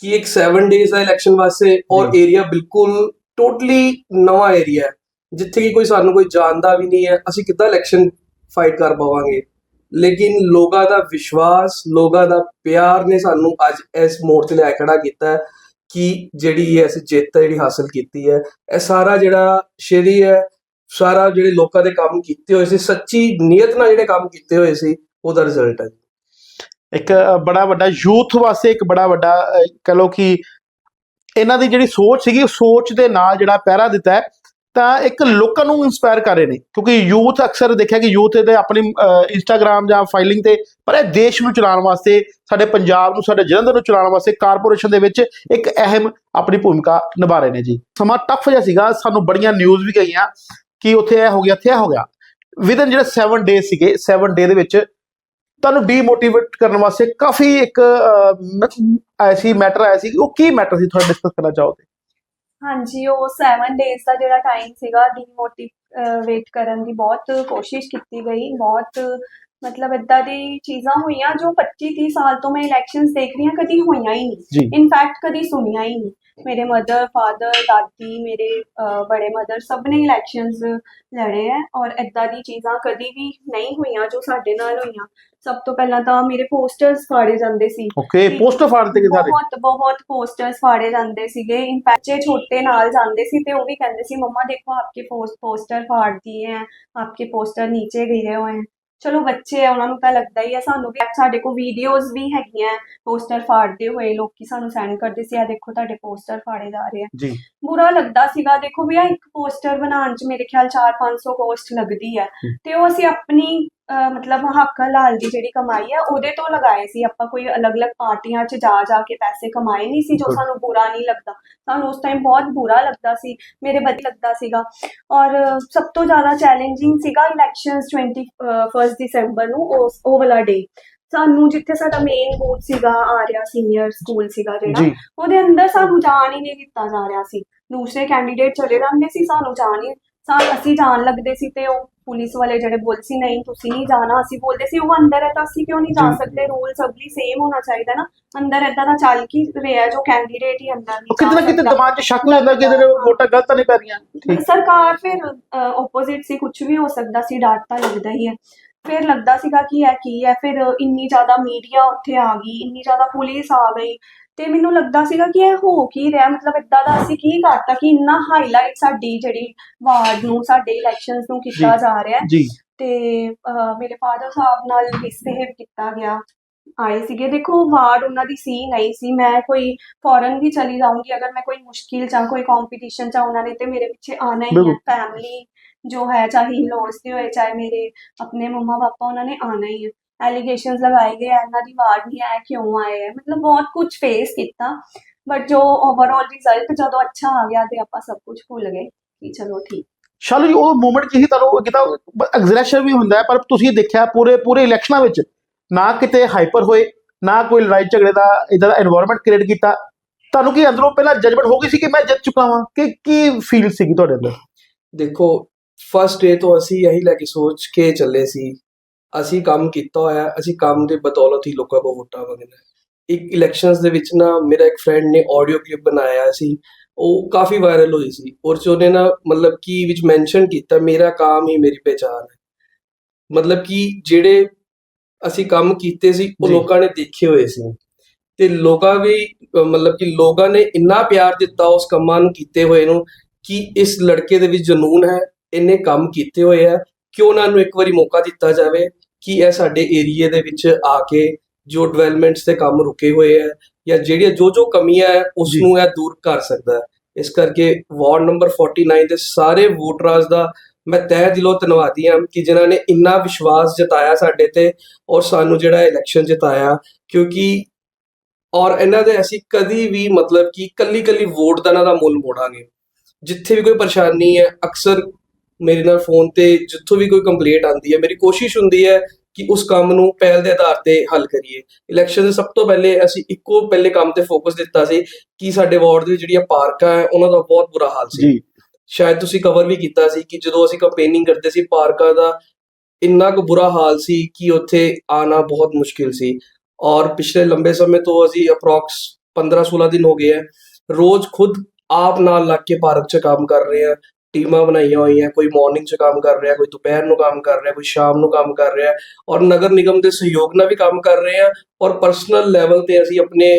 ਕਿ ਇੱਕ 7 ਡੇਜ਼ ਦਾ ਇਲੈਕਸ਼ਨ ਵਾਸਤੇ ਔਰ ਏਰੀਆ ਬਿਲਕੁਲ ਟੋਟਲੀ ਨਵਾਂ ਏਰੀਆ ਹੈ ਜਿੱਥੇ ਕਿ ਕੋਈ ਸਾਨੂੰ ਕੋਈ ਜਾਣਦਾ ਵੀ ਨਹੀਂ ਹੈ ਅਸੀਂ ਕਿੱਦਾਂ ਇਲੈਕਸ਼ਨ ਫਾਈਟ ਕਰ ਪਾਵਾਂਗੇ। ਲੇਕਿਨ ਲੋਕਾਂ ਦਾ ਵਿਸ਼ਵਾਸ ਲੋਕਾਂ ਦਾ ਪਿਆਰ ਨੇ ਸਾਨੂੰ ਅੱਜ ਇਸ ਮੋੜ ਤੇ ਲਿਆ ਖੜਾ ਕੀਤਾ ਹੈ ਕਿ ਜਿਹੜੀ ਇਹ ਅਸੀਂ ਜਿੱਤ ਜਿਹੜੀ ਹਾਸਲ ਕੀਤੀ ਹੈ ਇਹ ਸਾਰਾ ਜਿਹੜਾ ਸ਼ੇਰੀ ਹੈ ਸਾਰਾ ਜਿਹੜੇ ਲੋਕਾਂ ਦੇ ਕੰਮ ਕੀਤੇ ਹੋਏ ਸੀ ਸੱਚੀ ਨੀਅਤ ਨਾਲ ਜਿਹੜੇ ਕੰਮ ਕੀਤੇ ਹੋਏ ਸੀ ਉਹਦਾ ਰਿਜ਼ਲਟ ਹੈ। ਇੱਕ ਬੜਾ ਵੱਡਾ ਯੂਥ ਵਾਸਤੇ ਇੱਕ ਬੜਾ ਵੱਡਾ ਅਹ, ਕਹ ਲਓ ਕਿ ਇਹਨਾਂ ਦੀ ਜਿਹੜੀ ਸੋਚ ਸੀਗੀ ਉਹ ਸੋਚ ਦੇ ਨਾਲ ਜਿਹੜਾ ਪਹਿਰਾ ਦਿੱਤਾ ਹੈ ਤਾਂ ਇੱਕ ਲੋਕਾਂ ਨੂੰ ਇਨਸਪਾਇਰ ਕਰ ਰਹੇ ਨੇ। ਕਿਉਂਕਿ ਯੂਥ ਅਕਸਰ ਦੇਖਿਆ ਕਿ ਯੂਥ ਇਹਦੇ ਆਪਣੀ ਇੰਸਟਾਗ੍ਰam ਜਾਂ ਫਾਈਲਿੰਗ ਤੇ ਪਰ ਇਹ ਦੇਸ਼ ਨੂੰ ਚਲਾਉਣ ਵਾਸਤੇ ਸਾਡੇ ਪੰਜਾਬ ਨੂੰ ਸਾਡੇ ਜਲੰਧਰ ਨੂੰ ਚਲਾਉਣ ਵਾਸਤੇ ਕਾਰਪੋਰੇਸ਼ਨ ਦੇ ਵਿੱਚ ਇੱਕ ਅਹਿਮ ਆਪਣੀ ਭੂਮਿਕਾ ਨਿਭਾ ਰਹੇ ਨੇ ਜੀ। ਸਮਾਂ ਟਫ ਜਿਹਾ ਸੀਗਾ ਸਾਨੂੰ ਬੜੀਆਂ ਨਿਊਜ਼ ਵੀ ਗਈਆਂ ਕਿ ਉੱਥੇ ਇਹ ਹੋ ਗਿਆ ਇੱਥੇ ਇਹ ਹੋ ਗਿਆ। ਵਿਦਨ ਜਿਹੜੇ 7 ਡੇ ਸੀਗੇ 7 ਡੇ ਦੇ ਵਿੱਚ ਤੁਹਾਨੂੰ ਡੀਮੋਟੀਵੇਟ ਕਰਨ ਵਾਸਤੇ ਕਾਫੀ ਇੱਕ ਅਹ, ਮ- ਐਸੀ ਮੈਟਰ ਆਇਆ ਸੀ ਉਹ ਕੀ ਮੈਟਰ ਸੀ ਤੁਹਾਡਾ ਡਿਸਕਸ ਕਰਨਾ ਚਾਹੋਗੇ? ਹਾਂਜੀ ਉਹ 7 ਡੇਜ਼ ਦਾ ਜਿਹੜਾ ਟਾਈਮ ਸੀਗਾ ਡੀਮੋਟੀਵੇਟ ਕਰਨ ਦੀ ਬਹੁਤ ਕੋਸ਼ਿਸ਼ ਕੀਤੀ ਗਈ ਬਹੁਤ ਮਤਲਬ ਇਦਾਂ ਦੀ ਚੀਜ਼ਾਂ ਹੋਈਆਂ ਜੋ 25 30 ਸਾਲ ਤੋਂ ਮੈਂ ਇਲੈਕਸ਼ਨਸ ਦੇਖ ਰਹੀ ਹਾਂ ਕਦੀ ਹੋਈਆਂ ਹੀ ਨਹੀਂ। ਇਨਫੈਕਟ ਕਦੀ ਸੁਣੀਆਂ ਹੀ ਨਹੀਂ। ਮੇਰੇ ਮਦਰ ਫਾਦਰ ਦਾਦੀ ਮੇਰੇ ਬੜੇ ਮਦਰ ਸਭ ਨੇ ਇਲੈਕਸ਼ਨਸ ਲੜੇ ਐ ਔਰ ਇਦਾਂ ਦੀ ਚੀਜ਼ਾਂ ਕਦੀ ਵੀ ਨਹੀਂ ਹੋਈਆਂ ਜੋ ਸਾਡੇ ਨਾਲ ਹੋਈਆਂ। ਸਭ ਤੋਂ ਪਹਿਲਾਂ ਤਾਂ ਮੇਰੇ ਪੋਸਟਰਸ ਫਾੜੇ ਜਾਂਦੇ ਸੀ। ਓਕੇ ਪੋਸਟਰ ਫਾੜਦੇ ਕਿ ਸਾਰੇ ਬਹੁਤ ਬਹੁਤ ਪੋਸਟਰਸ ਫਾੜੇ ਜਾਂਦੇ ਸੀਗੇ। ਇਨਫੈਕਟ ਛੋਟੇ ਨਾਲ ਜਾਂਦੇ ਸੀ ਤੇ ਉਹ ਵੀ ਕਹਿੰਦੇ ਸੀ ਮੰਮਾ ਦੇਖੋ ਆਪਕੇ ਪੋਸਟਰ ਫਾੜ ਦਿਏ ਹੈ ਆਪਕੇ ਪੋਸਟਰ ਨੀਚੇ ਗਏ ਹੋਏ ਹੈ ਚਲੋ ਬੱਚੇ ਆ ਉਹਨਾਂ ਨੂੰ ਤਾਂ ਲੱਗਦਾ ਹੀ ਹੈ ਸਾਨੂੰ ਵੀ। ਸਾਡੇ ਕੋਲ ਵੀਡੀਓਜ਼ ਵੀ ਹੈਗੀਆਂ ਪੋਸਟਰ ਫਾੜਦੇ ਹੋਏ ਲੋਕੀ ਸਾਨੂੰ ਸੈਂਡ ਕਰਦੇ ਸੀ ਆ ਦੇਖੋ ਤੁਹਾਡੇ ਪੋਸਟਰ ਫਾੜੇ ਜਾ ਰਹੇ ਆ। ਜੀ। ਬੁਰਾ ਲੱਗਦਾ ਸੀਗਾ ਦੇਖੋ ਵੀ ਆ ਇੱਕ ਪੋਸਟਰ ਬਣਾਉਣ 'ਚ ਮੇਰੇ ਖਿਆਲ 4-500 ਕੋਸਟ ਲੱਗਦੀ ਹਮ। ਤੇ ਉਹ ਅਸੀਂ ਆਪਣੀ ਮਤਲਬ ਹੱਕ ਹਲਾਲ ਦੀ ਜਿਹੜੀ ਕਮਾਈ ਹੈ ਉਹਦੇ ਤੋਂ ਲਗਾਏ ਸੀ। ਆਪਾਂ ਕੋਈ ਅਲੱਗ-ਅਲੱਗ ਪਾਰਟੀਆਂ 'ਚ ਜਾ ਜਾ ਕੇ ਪੈਸੇ ਕਮਾਏ ਨਹੀਂ ਸੀ ਜੋ. ਸਾਨੂੰ ਬੁਰਾ ਨਹੀਂ ਲੱਗਦਾ। ਸਾਨੂੰ ਉਸ ਟਾਈਮ ਬਹੁਤ ਬੁਰਾ ਲੱਗਦਾ ਸੀ। ਮੇਰੇ ਬੱਚੇ ਲੱਗਦਾ ਸੀਗਾ। ਔਰ ਸਭ ਤੋਂ ਜ਼ਿਆਦਾ ਚੈਲੰਜਿੰਗ ਸੀਗਾ ਇਲੈਕਸ਼ਨਸ 21 ਦਸੰਬਰ ਨੂੰ ਉਹ ਵਾਲਾ ਡੇ ਸਾਨੂੰ ਜਿੱਥੇ ਸਾਡਾ ਮੇਨ ਬੂਥ ਸੀਗਾ ਆਰਿਆ ਸੀਨੀਅਰ ਸਕੂਲ ਸੀਗਾ ਜਿਹੜਾ ਉਹਦੇ ਅੰਦਰ ਸਾਨੂੰ ਜਾਣ ਹੀ ਨਹੀਂ ਦਿੱਤਾ ਜਾ ਰਿਹਾ ਸੀ। ਦੂਸਰੇ ਕੈਂਡੀਡੇਟ ਚਲੇ ਜਾਂਦੇ ਸੀ ਸਾਨੂੰ ਜਾਣ ਹੀ ਅਸੀਂ ਜਾਣ ਲੱਗਦੇ ਸੀ ਤੇ ਉਹ ਪੁਲਿਸ ਵਾਲੇ ਜਿਹੜੇ ਬੋਲ ਸੀ ਨਹੀਂ ਤੁਸੀਂ ਨਹੀਂ ਜਾਣਾ। ਅਸੀਂ ਬੋਲਦੇ ਸੀ ਉਹ ਅੰਦਰ ਹੈ ਤਾਂ ਅਸੀਂ ਕਿਉਂ ਨਹੀਂ ਜਾ। ਸਕਦੇ? ਰੂਲ ਸਭ ਲਈ ਸੇਮ ਹੋਣਾ ਚਾਹੀਦਾ ਨਾ। ਅੰਦਰ ਏਦਾਂ ਦਾ ਚੱਲ ਕੀ ਰਿਹਾ ਜੋ ਕੈਂਡੀਡੇਟ ਹੀ ਅੰਦਰ ਨਹੀਂ ਕਿਤੇ ਨਾ ਕਿਤੇ। ਦਿਮਾਗ 'ਚ ਸ਼ੱਕ ਲੈਂਦਾ ਕਿ ਇਹਦੇ ਵੋਟਾਂ ਗਲਤ ਨਹੀਂ ਪੈ ਰਹੀਆਂ ਸਰਕਾਰ ਫਿਰ ਆਪੋਜ਼ਿਟ ਸੀ ਕੁਝ ਵੀ ਹੋ ਸਕਦਾ ਸੀ ਡਰ ਤਾਂ ਲੱਗਦਾ ਹੀ ਹੈ। ਫਿਰ ਲੱਗਦਾ ਸੀਗਾ ਕਿ ਇਹ ਕੀ ਹੈ? ਫਿਰ ਇੰਨੀ ਜ਼ਿਆਦਾ ਮੀਡੀਆ ਉੱਥੇ ਆ ਗਈ ਇੰਨੀ ਜ਼ਿਆਦਾ ਪੁਲਿਸ ਆ ਗਈ। ਤੇ ਮੈਨੂੰ ਲੱਗਦਾ ਸੀਗਾ ਕਿ ਇਹ ਹੋ ਕੀ ਰਿਹਾ ਮਤਲਬ ਇਦਾਂ ਦਾ ਅਸੀਂ ਕੀ ਕਰਤਾ ਕਿ ਇੰਨਾ ਹਾਈਲਾਈਟ ਸਾਡੀ ਜਿਹੜੀ ਵਾਰਡ ਨੂੰ ਸਾਡੇ ਇਲੈਕਸ਼ਨਸ ਨੂੰ ਕੀਤਾ ਜੀ। ਜਾ ਰਿਹਾ। ਹੈ ਜੀ। ਤੇ ਅਹ, ਮੇਰੇ ਫਾਦਰ ਸਾਹਿਬ ਨਾਲ ਮਿਸਬਿਹੇਵ ਕੀਤਾ ਗਿਆ। ਆਏ ਸੀਗੇ। ਦੇਖੋ ਵਾਰਡ ਉਹਨਾਂ ਦੀ ਸੀ ਨਹੀਂ ਸੀ। ਮੈਂ ਕੋਈ ਫੋਰਨ ਵੀ ਚਲੀ ਜਾਊਂਗੀ ਅਗਰ ਮੈਂ ਕੋਈ ਮੁਸ਼ਕਿਲ ਜਾਂ ਕੋਈ ਕੰਪੀਟੀਸ਼ਨ ਚ ਉਹਨਾਂ ਨੇ ਤੇ ਮੇਰੇ ਪਿੱਛੇ ਆਣਾ ਹੀ ਹੈ। ਬਿਲਕੁਲ। ਫੈਮਿਲੀ ਜੋ ਹੈ ਚਾਹੇ ਲੋਸ ਦੇ ਹੋਏ ਚਾਹੇ ਮੇਰੇ ਆਪਣੇ ਮੰਮਾ ਪਾਪਾ ਉਹਨਾਂ ਨੇ ਆਣਾ ਹੀ ਹੈ। ਐਲੀਗੇਸ਼ਨਸ ਲਗਾਏ ਗਏ ਇਹਨਾਂ ਦੀ ਵਾਰਡ ਨਹੀਂ ਆਇਆ ਕਿਉਂ ਆਏ ਹੈ ਮਤਲਬ ਬਹੁਤ ਕੁਝ ਫੇਸ ਕੀਤਾ ਬਟ ਜੋ ਓਵਰਆਲ ਰਿਜ਼ਲਟ ਜਦੋਂ ਅੱਛਾ ਆ ਗਿਆ ਤੇ ਆਪਾਂ ਸਭ ਕੁਝ ਭੁੱਲ ਗਏ ਕਿ ਚਲੋ ਠੀਕ। ਸ਼ਾਲੂ ਜੀ ਉਹ ਮੂਮੈਂਟ ਜਿਹੀ ਤੁਹਾਨੂੰ ਕਿਤਾ ਐਗਜ਼ਰੈਸ਼ਨ ਵੀ ਹੁੰਦਾ ਪਰ ਤੁਸੀਂ ਦੇਖਿਆ ਪੂਰੇ ਪੂਰੇ ਇਲੈਕਸ਼ਨਾਂ ਵਿੱਚ ਨਾ ਕਿਤੇ ਹਾਈਪਰ ਹੋਏ ਨਾ ਕੋਈ ਲੜਾਈ ਝਗੜੇ ਦਾ ਇਦਾਂ ਦਾ এনवायरमेंट ਕ੍ਰੀਏਟ ਕੀਤਾ। ਤੁਹਾਨੂੰ ਕੀ ਅੰਦਰੋਂ ਪਹਿਲਾਂ ਜਜਮੈਂਟ ਹੋ ਗਈ ਸੀ ਕਿ ਮੈਂ ਜਿੱਤ ਚੁੱਕਾ ਹਾਂ ਕਿ ਕੀ ਫੀਲ ਸੀਗੀ ਤੁਹਾਡੇ ਅੰਦਰ? ਦੇਖੋ ਫਰਸਟ ਡੇ ਤੋਂ ਅਸੀਂ ਇਹੀ ਲੈ ਕੇ ਸੋਚ ਕੇ ਚੱਲੇ ਸੀ ਅਸੀਂ ਕੰਮ ਕੀਤਾ ਹੋਇਆ ਹੈ, ਅਸੀਂ ਕੰਮ ਦੇ ਬਦੌਲਤ ਹੀ ਲੋਕਾਂ ਕੋਲ ਵੋਟਾਂ ਮੰਗਣਾ ਹੈ। ਇੱਕ ਇਲੈਕਸ਼ਨਸ ਦੇ ਵਿੱਚ ਨਾ ਮੇਰਾ ਇੱਕ ਫਰੈਂਡ ਨੇ ਆਡੀਓ ਕਲਿੱਪ ਬਣਾਇਆ ਸੀ ਉਹ ਕਾਫੀ ਵਾਇਰਲ ਹੋਈ ਸੀ ਔਰ ਚ ਉਹਨੇ ਨਾ ਮਤਲਬ ਕਿ ਵਿੱਚ ਮੈਂਸ਼ਨ ਕੀਤਾ ਮੇਰਾ ਕੰਮ ਹੀ ਮੇਰੀ ਪਹਿਚਾਨ ਹੈ ਮਤਲਬ ਕਿ ਜਿਹੜੇ ਅਸੀਂ ਕੰਮ ਕੀਤੇ ਸੀ ਉਹ। ਲੋਕਾਂ ਨੇ ਦੇਖੇ ਹੋਏ ਸੀ ਤੇ ਲੋਕਾਂ ਵੀ ਮਤਲਬ ਕਿ ਲੋਕਾਂ ਨੇ ਇੰਨਾ ਪਿਆਰ ਦਿੱਤਾ ਉਸ ਕੰਮਾਂ ਨੂੰ ਕੀਤੇ ਹੋਏ ਨੂੰ ਕਿ ਇਸ ਲੜਕੇ ਦੇ ਵਿੱਚ ਜਨੂਨ ਹੈ ਇਹਨੇ ਕੰਮ ਕੀਤੇ ਹੋਏ ਆ ਕਿਉਂ ਨਾ ਨੂੰ ਇੱਕ ਵਾਰੀ ਮੌਕਾ ਦਿੱਤਾ ਜਾਵੇ ਕਿ ਇਹ ਸਾਡੇ ਏਰੀਏ ਦੇ ਵਿੱਚ ਆ ਕੇ ਜੋ ਡਿਵੈਲਪਮੈਂਟਸ ਦੇ ਕੰਮ ਰੁਕੇ ਹੋਏ ਆ ਜਾਂ ਜਿਹੜੀਆਂ ਜੋ ਜੋ ਕਮੀਆਂ ਹੈ ਉਸ। ਨੂੰ ਇਹ ਦੂਰ ਕਰ ਸਕਦਾ ਹੈ ਇਸ ਕਰਕੇ ਵਾਰਡ ਨੰਬਰ 49 ਦੇ ਸਾਰੇ ਵੋਟਰਾਂ ਦਾ ਮੈਂ ਤਹਿ ਦਿਲੋਂ ਧੰਨਵਾਦੀ ਹਾਂ ਕਿ ਜਿਨ੍ਹਾਂ ਨੇ ਇੰਨਾ ਵਿਸ਼ਵਾਸ ਜਤਾਇਆ ਸਾਡੇ ਤੇ ਔਰ ਸਾਨੂੰ ਜਿਹੜਾ ਇਲੈਕਸ਼ਨ ਜਿਤਾਇਆ ਕਿਉਂਕਿ ਔਰ ਇਹਨਾਂ ਦੇ ਅਸੀਂ ਕਦੀ ਵੀ ਮਤਲਬ ਕਿ ਕੱਲੀ ਕੱਲੀ ਵੋਟ ਦਾ ਇਹਨਾਂ ਦਾ ਮੁੱਲ ਮੋੜਾਂਗੇ ਜਿੱਥੇ ਵੀ ਕੋਈ ਪਰੇਸ਼ਾਨੀ ਹੈ ਅਕਸਰ ਮੇਰੇ ਨਾਲ ਫੋਨ ਤੇ ਜਿੱਥੋਂ ਵੀ ਕੋਈ ਕੰਪਲੇਂਟ ਆਉਂਦੀ ਹੈ ਮੇਰੀ ਕੋਸ਼ਿਸ਼ ਹੁੰਦੀ ਹੈ ਕਿ ਉਸ ਕੰਮ ਨੂੰ ਪਹਿਲ ਦੇ ਆਧਾਰ ਤੇ ਹੱਲ ਕਰੀਏ। ਇਲੈਕਸ਼ਨ ਦੇ ਸਭ ਤੋਂ ਪਹਿਲੇ ਅਸੀਂ ਇੱਕੋ ਪਹਿਲੇ ਕੰਮ ਤੇ ਫੋਕਸ ਦਿੱਤਾ ਸੀ ਕਿ ਸਾਡੇ ਵਾਰਡ ਦੇ ਜਿਹੜੀਆਂ ਪਾਰਕਾਂ ਹੈ ਉਹਨਾਂ ਦਾ ਬਹੁਤ ਬੁਰਾ ਹਾਲ ਸੀ। ਜੀ। ਸ਼ਾਇਦ ਤੁਸੀਂ ਕਵਰ ਵੀ ਕੀਤਾ ਸੀ ਕਿ ਜਦੋਂ ਅਸੀਂ ਕੰਪੇਨਿੰਗ ਕਰਦੇ ਸੀ ਪਾਰਕਾਂ ਦਾ ਇੰਨਾ ਕੁ ਬੁਰਾ ਹਾਲ ਸੀ ਕਿ ਉੱਥੇ ਆਣਾ ਬਹੁਤ ਮੁਸ਼ਕਿਲ ਸੀ। ਔਰ ਪਿਛਲੇ ਲੰਬੇ ਸਮੇਂ ਤੋਂ ਅਸੀਂ ਅਪਰੋਕਸ 15-16 ਦਿਨ ਹੋ ਗਏ ਹੈ। ਰੋਜ਼ ਖੁਦ ਆਪ ਨਾਲ ਲੱਗ ਕੇ ਪਾਰਕ 'ਚ ਕੰਮ ਕਰ ਰਹੇ ਆ ਟੀਮਾਂ ਬਣਾਈਆਂ ਹੋਈਆਂ, ਕੋਈ ਮਾਰਨਿੰਗ 'ਚ ਕੰਮ ਕਰ ਰਿਹਾ, ਕੋਈ ਦੁਪਹਿਰ ਨੂੰ ਕੰਮ ਕਰ ਰਿਹਾ, ਕੋਈ ਸ਼ਾਮ ਨੂੰ ਕੰਮ ਕਰ ਰਿਹਾ ਔਰ ਨਗਰ ਨਿਗਮ ਦੇ ਸਹਿਯੋਗ ਨਾਲ ਵੀ ਕੰਮ ਕਰ ਰਹੇ ਆ ਔਰ ਪਰਸਨਲ ਲੈਵਲ ਤੇ ਅਸੀਂ ਆਪਣੇ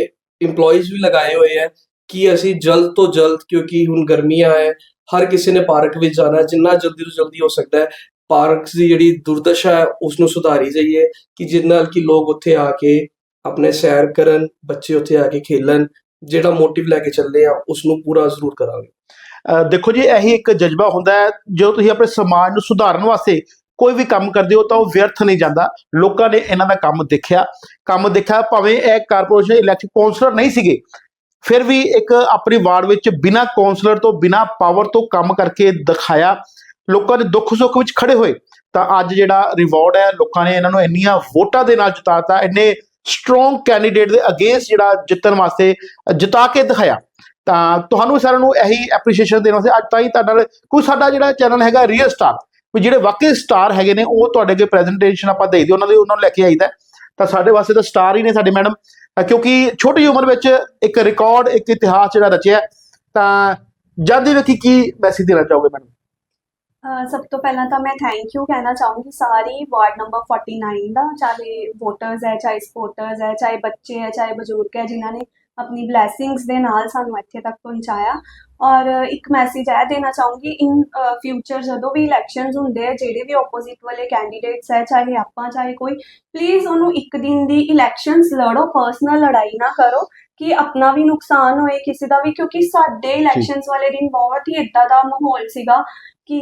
EMPLOYEES ਵੀ ਲਗਾਏ ਹੋਏ ਆ ਕਿ ਅਸੀਂ ਜਲਦ ਤੋਂ ਜਲਦ ਕਿਉਂਕਿ ਹੁਣ ਗਰਮੀਆਂ ਹੈ, ਹਰ ਕਿਸੇ ਨੇ ਪਾਰਕ ਵਿੱਚ ਜਾਣਾ, ਜਿੰਨਾ ਜਲਦੀ ਤੋਂ ਜਲਦੀ ਹੋ ਸਕਦਾ ਹੈ ਪਾਰਕਸ ਦੀ ਜਿਹੜੀ ਦੁਰਦਸ਼ਾ ਹੈ ਉਸ ਨੂੰ ਸੁਧਾਰੀ ਜਾਈਏ ਕਿ ਜਿਸ ਨਾਲ ਕਿ ਲੋਕ ਉੱਥੇ ਆ ਕੇ ਆਪਣੇ ਸੈਰ ਕਰਨ, ਬੱਚੇ ਉੱਥੇ ਆ ਕੇ ਖੇਲਣ, ਜਿਹੜਾ ਮੋਟਿਵ ਲੈ ਕੇ ਚੱਲੇ ਆ ਉਸ ਨੂੰ ਪੂਰਾ ਜ਼ਰੂਰ ਕਰਾਂਗੇ। ਦੇਖੋ ਜੀ, ਇਹੀ ਇੱਕ ਜਜ਼ਬਾ ਹੁੰਦਾ ਹੈ, ਜਦੋਂ ਤੁਸੀਂ ਆਪਣੇ ਸਮਾਜ ਨੂੰ ਸੁਧਾਰਨ ਵਾਸਤੇ ਕੋਈ ਵੀ ਕੰਮ ਕਰਦੇ ਹੋ ਤਾਂ ਉਹ ਵਿਅਰਥ ਨਹੀਂ ਜਾਂਦਾ। ਲੋਕਾਂ ਨੇ ਇਹਨਾਂ ਦਾ ਕੰਮ ਦੇਖਿਆ। ਕੰਮ ਦੇਖਿਆ ਭਾਵੇਂ ਇਹ ਕਾਰਪੋਰੇਸ਼ਨ ਇਲੈਕਸ਼ਨ ਕਾਉਂਸਲਰ ਨਹੀਂ ਸੀਗੇ, ਫਿਰ ਵੀ ਇੱਕ ਆਪਣੀ ਵਾਰਡ ਵਿੱਚ ਬਿਨਾਂ ਕਾਉਂਸਲਰ ਤੋਂ, ਬਿਨਾਂ ਪਾਵਰ ਤੋਂ ਕੰਮ ਕਰਕੇ ਦਿਖਾਇਆ। ਲੋਕਾਂ ਦੇ ਦੁੱਖ ਸੁੱਖ ਵਿੱਚ ਖੜੇ ਹੋਏ। ਤਾਂ ਅੱਜ ਜਿਹੜਾ ਰਿਵਾਰਡ ਹੈ, ਲੋਕਾਂ ਨੇ ਇਹਨਾਂ ਨੂੰ ਇੰਨੀਆਂ ਵੋਟਾਂ ਦੇ ਨਾਲ ਜਿਤਾਤਾ, ਇੰਨੇ ਸਟਰੋਂਗ ਕੈਂਡੀਡੇਟ ਦੇ ਅਗੇਂਸਟ ਜਿਹੜਾ ਜਿੱਤਣ ਵਾਸਤੇ ਜਿਤਾ ਕੇ ਦਿਖਾਇਆ। ਤਾਂ ਤੁਹਾਨੂੰ ਸਾਰਿਆਂ ਨੂੰ ਇਹੀ ਐਪਰੀਸ਼ੀਏਸ਼ਨ ਦੇਣਾ ਸੀ। ਅੱਜ ਤਾਂ ਹੀ ਤੁਹਾਡੇ ਨਾਲ ਕੋਈ ਸਾਡਾ ਜਿਹੜਾ ਚੈਨਲ ਹੈਗਾ ਰੀਅਲ ਸਟਾਰ ਵੀ ਜਿਹੜੇ ਵਾਕਈ ਸਟਾਰ ਹੈਗੇ ਨੇ, ਉਹ ਤੁਹਾਡੇ ਅੱਗੇ ਪ੍ਰੈਜੈਂਟੇਸ਼ਨ ਆਪਾਂ ਦੇਈਦੇ ਉਹਨਾਂ ਦੇ, ਉਹਨਾਂ ਨੂੰ ਲੈ ਕੇ ਆਈਦਾ। ਤਾਂ ਸਾਡੇ ਵਾਸਤੇ ਤਾਂ ਸਟਾਰ ਹੀ ਨੇ ਸਾਡੇ ਮੈਡਮ ਕਿਉਂਕਿ ਛੋਟੀ ਉਮਰ ਵਿੱਚ ਇੱਕ ਰਿਕਾਰਡ ਇੱਕ ਇਤਿਹਾਸ ਜਿਹੜਾ ਰਚਿਆ ਤਾਂ ਜਾਂਦੇ ਵੇਖੀ ਕੀ ਮੈਸੇਜ ਦੇਣਾ ਚਾਹੋਗੇ ਮੈਡਮ ਅਹ ਸਭ ਤੋਂ ਪਹਿਲਾਂ ਤਾਂ ਮੈਂ ਥੈਂਕ ਯੂ ਕਹਿਣਾ ਚਾਹੂੰਗੀ। ਸਾਰੀ ਵਾਰਡ ਨੰਬਰ 49 ਦਾ, ਚਾਹੇ ਵੋਟਰਸ ਹੈ, ਚਾਹੇ ਸਪੋਰਟਰਸ ਹੈ, ਚਾਹੇ ਬੱਚੇ ਹੈ, ਚਾਹੇ ਬਜ਼ੁਰਗ ਹੈ, ਜਿਨ੍ਹਾਂ ਨੇ ਆਪਣੀ ਬਲੇਸਿੰਗਸ ਦੇ ਨਾਲ ਸਾਨੂੰ ਇੱਥੇ ਤੱਕ ਪਹੁੰਚਾਇਆ। ਔਰ ਇੱਕ ਮੈਸੇਜ ਇਹ ਦੇਣਾ ਚਾਹੂੰਗੀ ਇਨ ਫਿਊਚਰ ਜਦੋਂ ਵੀ ਇਲੈਕਸ਼ਨਸ ਹੁੰਦੇ ਆ ਜਿਹੜੇ ਵੀ ਆਪੋਜ਼ਿਟ ਵਾਲੇ ਕੈਂਡੀਡੇਟਸ ਹੈ ਚਾਹੇ ਆਪਾਂ ਚਾਹੇ ਕੋਈ ਪਲੀਜ਼ ਉਹਨੂੰ ਇੱਕ ਦਿਨ ਦੀ ਇਲੈਕਸ਼ਨਸ ਲੜੋ ਪਰਸਨਲ ਲੜਾਈ ਨਾ ਕਰੋ ਕਿ ਆਪਣਾ ਵੀ ਨੁਕਸਾਨ ਹੋਏ ਕਿਸੇ ਦਾ ਵੀ ਕਿਉਂਕਿ ਸਾਡੇ ਇਲੈਕਸ਼ਨਸ ਵਾਲੇ ਦਿਨ ਬਹੁਤ ਹੀ ਏਦਾਂ ਦਾ ਮਾਹੌਲ ਸੀਗਾ ਕਿ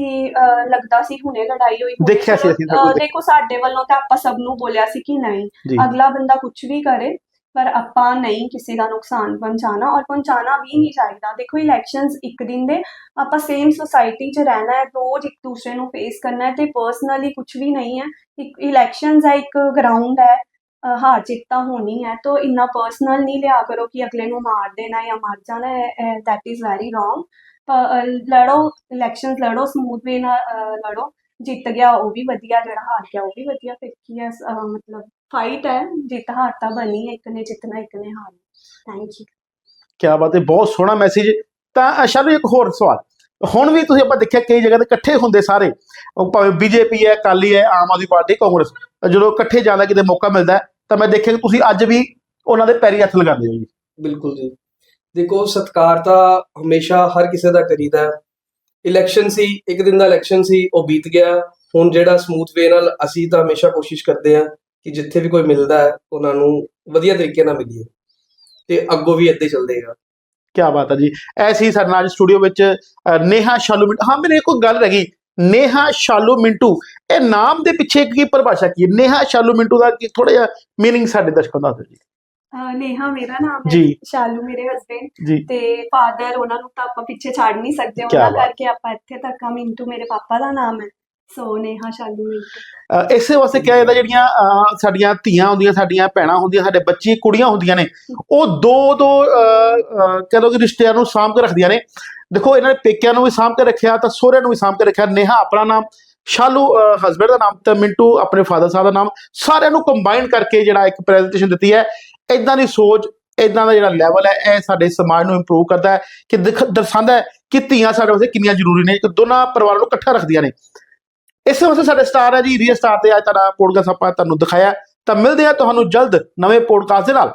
ਲੱਗਦਾ ਸੀ ਹੁਣੇ ਲੜਾਈ ਹੋਈ। ਦੇਖਿਆ ਸੀ ਅਸੀਂ ਦੇਖੋ ਸਾਡੇ ਵੱਲੋਂ ਤਾਂ ਆਪਾਂ ਸਭ ਨੂੰ ਬੋਲਿਆ ਸੀ ਕਿ ਨਹੀਂ। ਅਗਲਾ ਬੰਦਾ ਕੁਝ ਵੀ ਕਰੇ ਪਰ ਆਪਾਂ ਨਹੀਂ ਕਿਸੇ ਦਾ ਨੁਕਸਾਨ ਪਹੁੰਚਾਣਾ ਔਰ ਪਹੁੰਚਾਣਾ ਵੀ ਨਹੀਂ ਚਾਹੀਦਾ। ਦੇਖੋ ਇਲੈਕਸ਼ਨਸ ਇੱਕ ਦਿਨ ਦੇ ਆਪਾਂ ਸੇਮ ਸੁਸਾਇਟੀ 'ਚ ਰਹਿਣਾ ਹੈ, ਰੋਜ਼ ਇੱਕ ਦੂਸਰੇ ਨੂੰ ਫੇਸ ਕਰਨਾ ਹੈ ਤੇ ਪਰਸਨਲੀ ਕੁਝ ਵੀ ਨਹੀਂ ਹੈ। ਇੱਕ ਇਲੈਕਸ਼ਨਸ ਹੈ ਇੱਕ ਗਰਾਊਂਡ ਹੈ ਅਹ ਹਾਰ ਜਿੱਤ ਤਾਂ ਹੋਣੀ ਹੈ। ਤਾਂ ਇੰਨਾ ਪਰਸਨਲ ਨਹੀਂ ਲਿਆ ਕਰੋ ਕਿ ਅਗਲੇ ਨੂੰ ਮਾਰ ਦੇਣਾ ਜਾਂ ਮਰ ਜਾਣਾ ਹੈ ਦੈਟ ਇਜ਼ ਵੈਰੀ ਰੋਂਗ ਲੜੋ ਇਲੈਕਸ਼ਨਸ ਲੜੋ ਸਮੂਥ ਵੇ ਨਾਲ ਲੜੋ। ਜਿੱਤ ਗਿਆ ਉਹ ਵੀ ਵਧੀਆ ਜਿਹੜਾ ਹਾਰ ਗਿਆ ਉਹ ਵੀ ਵਧੀਆ ਫਿਰ ਕੀ ਹੈ। ਅਹ, ਮਤਲਬ ਫਾਈਟ ਹੈ ਜਿੱਤ ਹਾਰ ਤਾਂ ਬਣੀ ਹੈ ਇੱਕ ਨੇ ਜਿੱਤਣਾ ਇੱਕ ਨੇ ਹਾਰਨਾ। ਥੈਂਕ ਯੂ ਕਿਆ ਬਾਤ ਹੈ ਬਹੁਤ ਸੋਹਣਾ ਮੈਸੇਜ ਤਾਂ ਸ਼ਾਲੂ ਇੱਕ ਹੋਰ ਸਵਾਲ। ਹੁਣ ਵੀ ਤੁਸੀਂ ਆਪਾਂ ਦੇਖਿਆ ਕਈ ਜਗ੍ਹਾ ਤੇ ਇਕੱਠੇ ਹੁੰਦੇ ਸਾਰੇ। ਉਹ ਭਾਵੇਂ ਬੀਜੇਪੀ ਹੈ ਅਕਾਲੀ ਹੈ ਆਮ ਆਦਮੀ ਪਾਰਟੀ ਕਾਂਗਰਸ। ਜਦੋਂ ਇਕੱਠੇ ਜਾਂਦਾ ਕਿਤੇ ਮੌਕਾ ਮਿਲਦਾ ਹੈ, ਤਾਂ ਮੈਂ ਦੇਖਿਆ ਕਿ ਤੁਸੀਂ ਅੱਜ ਵੀ ਉਹਨਾਂ ਦੇ ਪੈਰੀ ਹੱਥ ਲਗਾਉਂਦੇ ਹੋ ਜੀ। ਬਿਲਕੁਲ ਜੀ। ਦੇਖੋ ਸਤਕਾਰ ਤਾਂ ਹਮੇਸ਼ਾ ਹਰ ਕਿਸੇ ਦਾ ਕਰੀਦਾ ਹੈ। ਇਲੈਕਸ਼ਨ ਸੀ, ਇੱਕ ਦਿਨ ਦਾ ਇਲੈਕਸ਼ਨ ਸੀ, ਉਹ ਬੀਤ ਗਿਆ। ਹੁਣ ਜਿਹੜਾ ਸਮੂਥ ਵੇ ਨਾਲ ਅਸੀਂ ਤਾਂ ਹਮੇਸ਼ਾ ਕੋਸ਼ਿਸ਼ ਕਰਦੇ ਹਾਂ ਕਿ ਜਿੱਥੇ ਵੀ ਕੋਈ ਮਿਲਦਾ ਹੈ, ਉਹਨਾਂ ਨੂੰ ਵਧੀਆ ਤਰੀਕੇ ਨਾਲ ਮਿਲੀਏ। ਤੇ ਅੱਗੋਂ ਵੀ ਇੱਦਾਂ ਹੀ ਚੱਲੇਗਾ ਕਿਆ ਬਾਤ ਹੈ ਜੀ। ਐਸੀ ਸਾਡੇ ਨਾਲ ਸਟੂਡੀਓ ਵਿੱਚ ਨੇਹਾ ਸ਼ਾਲੂ ਮਿੰਟੂ ਹਾਂ, ਮੇਰੇ ਕੋਈ ਗੱਲ ਰਹਿ ਗਈ। ਨੇਹਾ ਸ਼ਾਲੂ ਮਿੰਟੂ। ਇਹ ਨਾਮ ਦੇ ਪਿੱਛੇ ਕੀ ਪਰਿਭਾਸ਼ਾ ਕੀ ਹੈ? ਨੇਹਾ ਸ਼ਾਲੂ ਮਿੰਟੂ ਦਾ ਕੀ ਥੋੜਾ ਜਿਹਾ ਮੀਨਿੰਗ ਸਾਡੇ ਦਰਸ਼ਕਾਂ ਦਾ ਦੱਸੋ ਜੀ। ਨੇਹਾ ਮੇਰਾ ਨਾਮ ਹੈ ਜੀ। ਸ਼ਾਲੂ ਮੇਰੇ ਹਸਬੰਡ ਜੀ। ਤੇ ਫਾਦਰ ਉਹਨਾਂ ਨੂੰ ਤਾਂ ਆਪਾਂ ਪਿੱਛੇ ਛੱਡ ਨਹੀਂ ਸਕਦੇ ਉਹਨਾਂ ਬਾਤ। ਕਰਕੇ ਆਪਾਂ ਇੱਥੇ ਤੱਕ ਆ। ਮਿੰਟੂ ਮੇਰੇ ਪਾਪਾ ਦਾ ਨਾਮ ਹੈ ਸੋ ਨੇਹਾ ਸ਼ਾਲੂ ਮਿੰਟੂ। ਅ, ਇਸੇ ਵਾਸਤੇ ਕਿਹਾ ਜਾਂਦਾ ਜਿਹੜੀਆਂ ਅ, ਸਾਡੀਆਂ ਧੀਆਂ ਹੁੰਦੀਆਂ ਸਾਡੀਆਂ ਭੈਣਾਂ ਹੁੰਦੀਆਂ ਸਾਡੇ ਬੱਚੇ ਕੁੜੀਆਂ ਹੁੰਦੀਆਂ ਨੇ ਉਹ ਦੋ ਦੋ ਕਹ ਲਓ ਕਿ ਰਿਸ਼ਤਿਆਂ ਨੂੰ ਸਾਂਭ ਕੇ ਰੱਖਦੀਆਂ ਨੇ। ਦੇਖੋ ਇਹਨਾਂ ਨੇ ਪੇਕਿਆਂ ਨੂੰ ਵੀ ਸਾਂਭ ਕੇ ਰੱਖਿਆ ਤਾਂ ਸਹੁਰਿਆਂ ਨੂੰ ਵੀ ਸਾਂਭ ਕੇ ਰੱਖਿਆ। ਨੇਹਾ ਆਪਣਾ ਨਾਮ ਸ਼ਾਲੂ ਹਸਬੰਡ ਦਾ ਨਾਮ ਤੇ ਮਿੰਟੂ ਆਪਣੇ ਫਾਦਰ ਸਾਹਿਬ ਦਾ ਨਾਮ ਸਾਰਿਆਂ ਨੂੰ ਕੰਬਾਈਨ ਕਰਕੇ ਜਿਹੜਾ ਇੱਕ ਪ੍ਰੈਜੈਂਟੇਸ਼ਨ ਦਿੱਤੀ ਹੈ। ਇਦਾਂ ਦੀ ਸੋਚ ਇਦਾਂ ਦਾ ਜਿਹੜਾ ਲੈਵਲ ਹੈ, ਇਹ ਸਾਡੇ ਸਮਾਜ ਨੂੰ ਇੰਪਰੂਵ ਕਰਦਾ ਹੈ ਕਿ ਦਿਖ- ਦਰਸਾਉਂਦਾ ਹੈ ਕਿ ਧੀਆਂ ਸਾਡੇ ਵਾਸਤੇ ਕਿੰਨੀਆਂ ਜ਼ਰੂਰੀ ਨੇ ਕਿ ਦੋਨਾਂ ਪਰਿਵਾਰਾਂ ਨੂੰ ਇਕੱਠਾ ਰੱਖਦੀਆਂ ਨੇ। ਇਸੇ ਵਾਸਤੇ ਸਾਡੇ ਸਟਾਰ ਹੈ ਜੀ ਰੀਅਲ ਸਟਾਰ ਤੇ ਅੱਜ ਤੁਹਾਡਾ ਪੋਡਕਾਸਟ ਆਪਾਂ ਤੁਹਾਨੂੰ ਦਿਖਾਇਆ ਤਾਂ ਮਿਲਦੇ ਆ ਤੁਹਾਨੂੰ ਜਲਦ ਨਵੇਂ ਪੋਡਕਾਸਟ ਦੇ ਨਾਲ।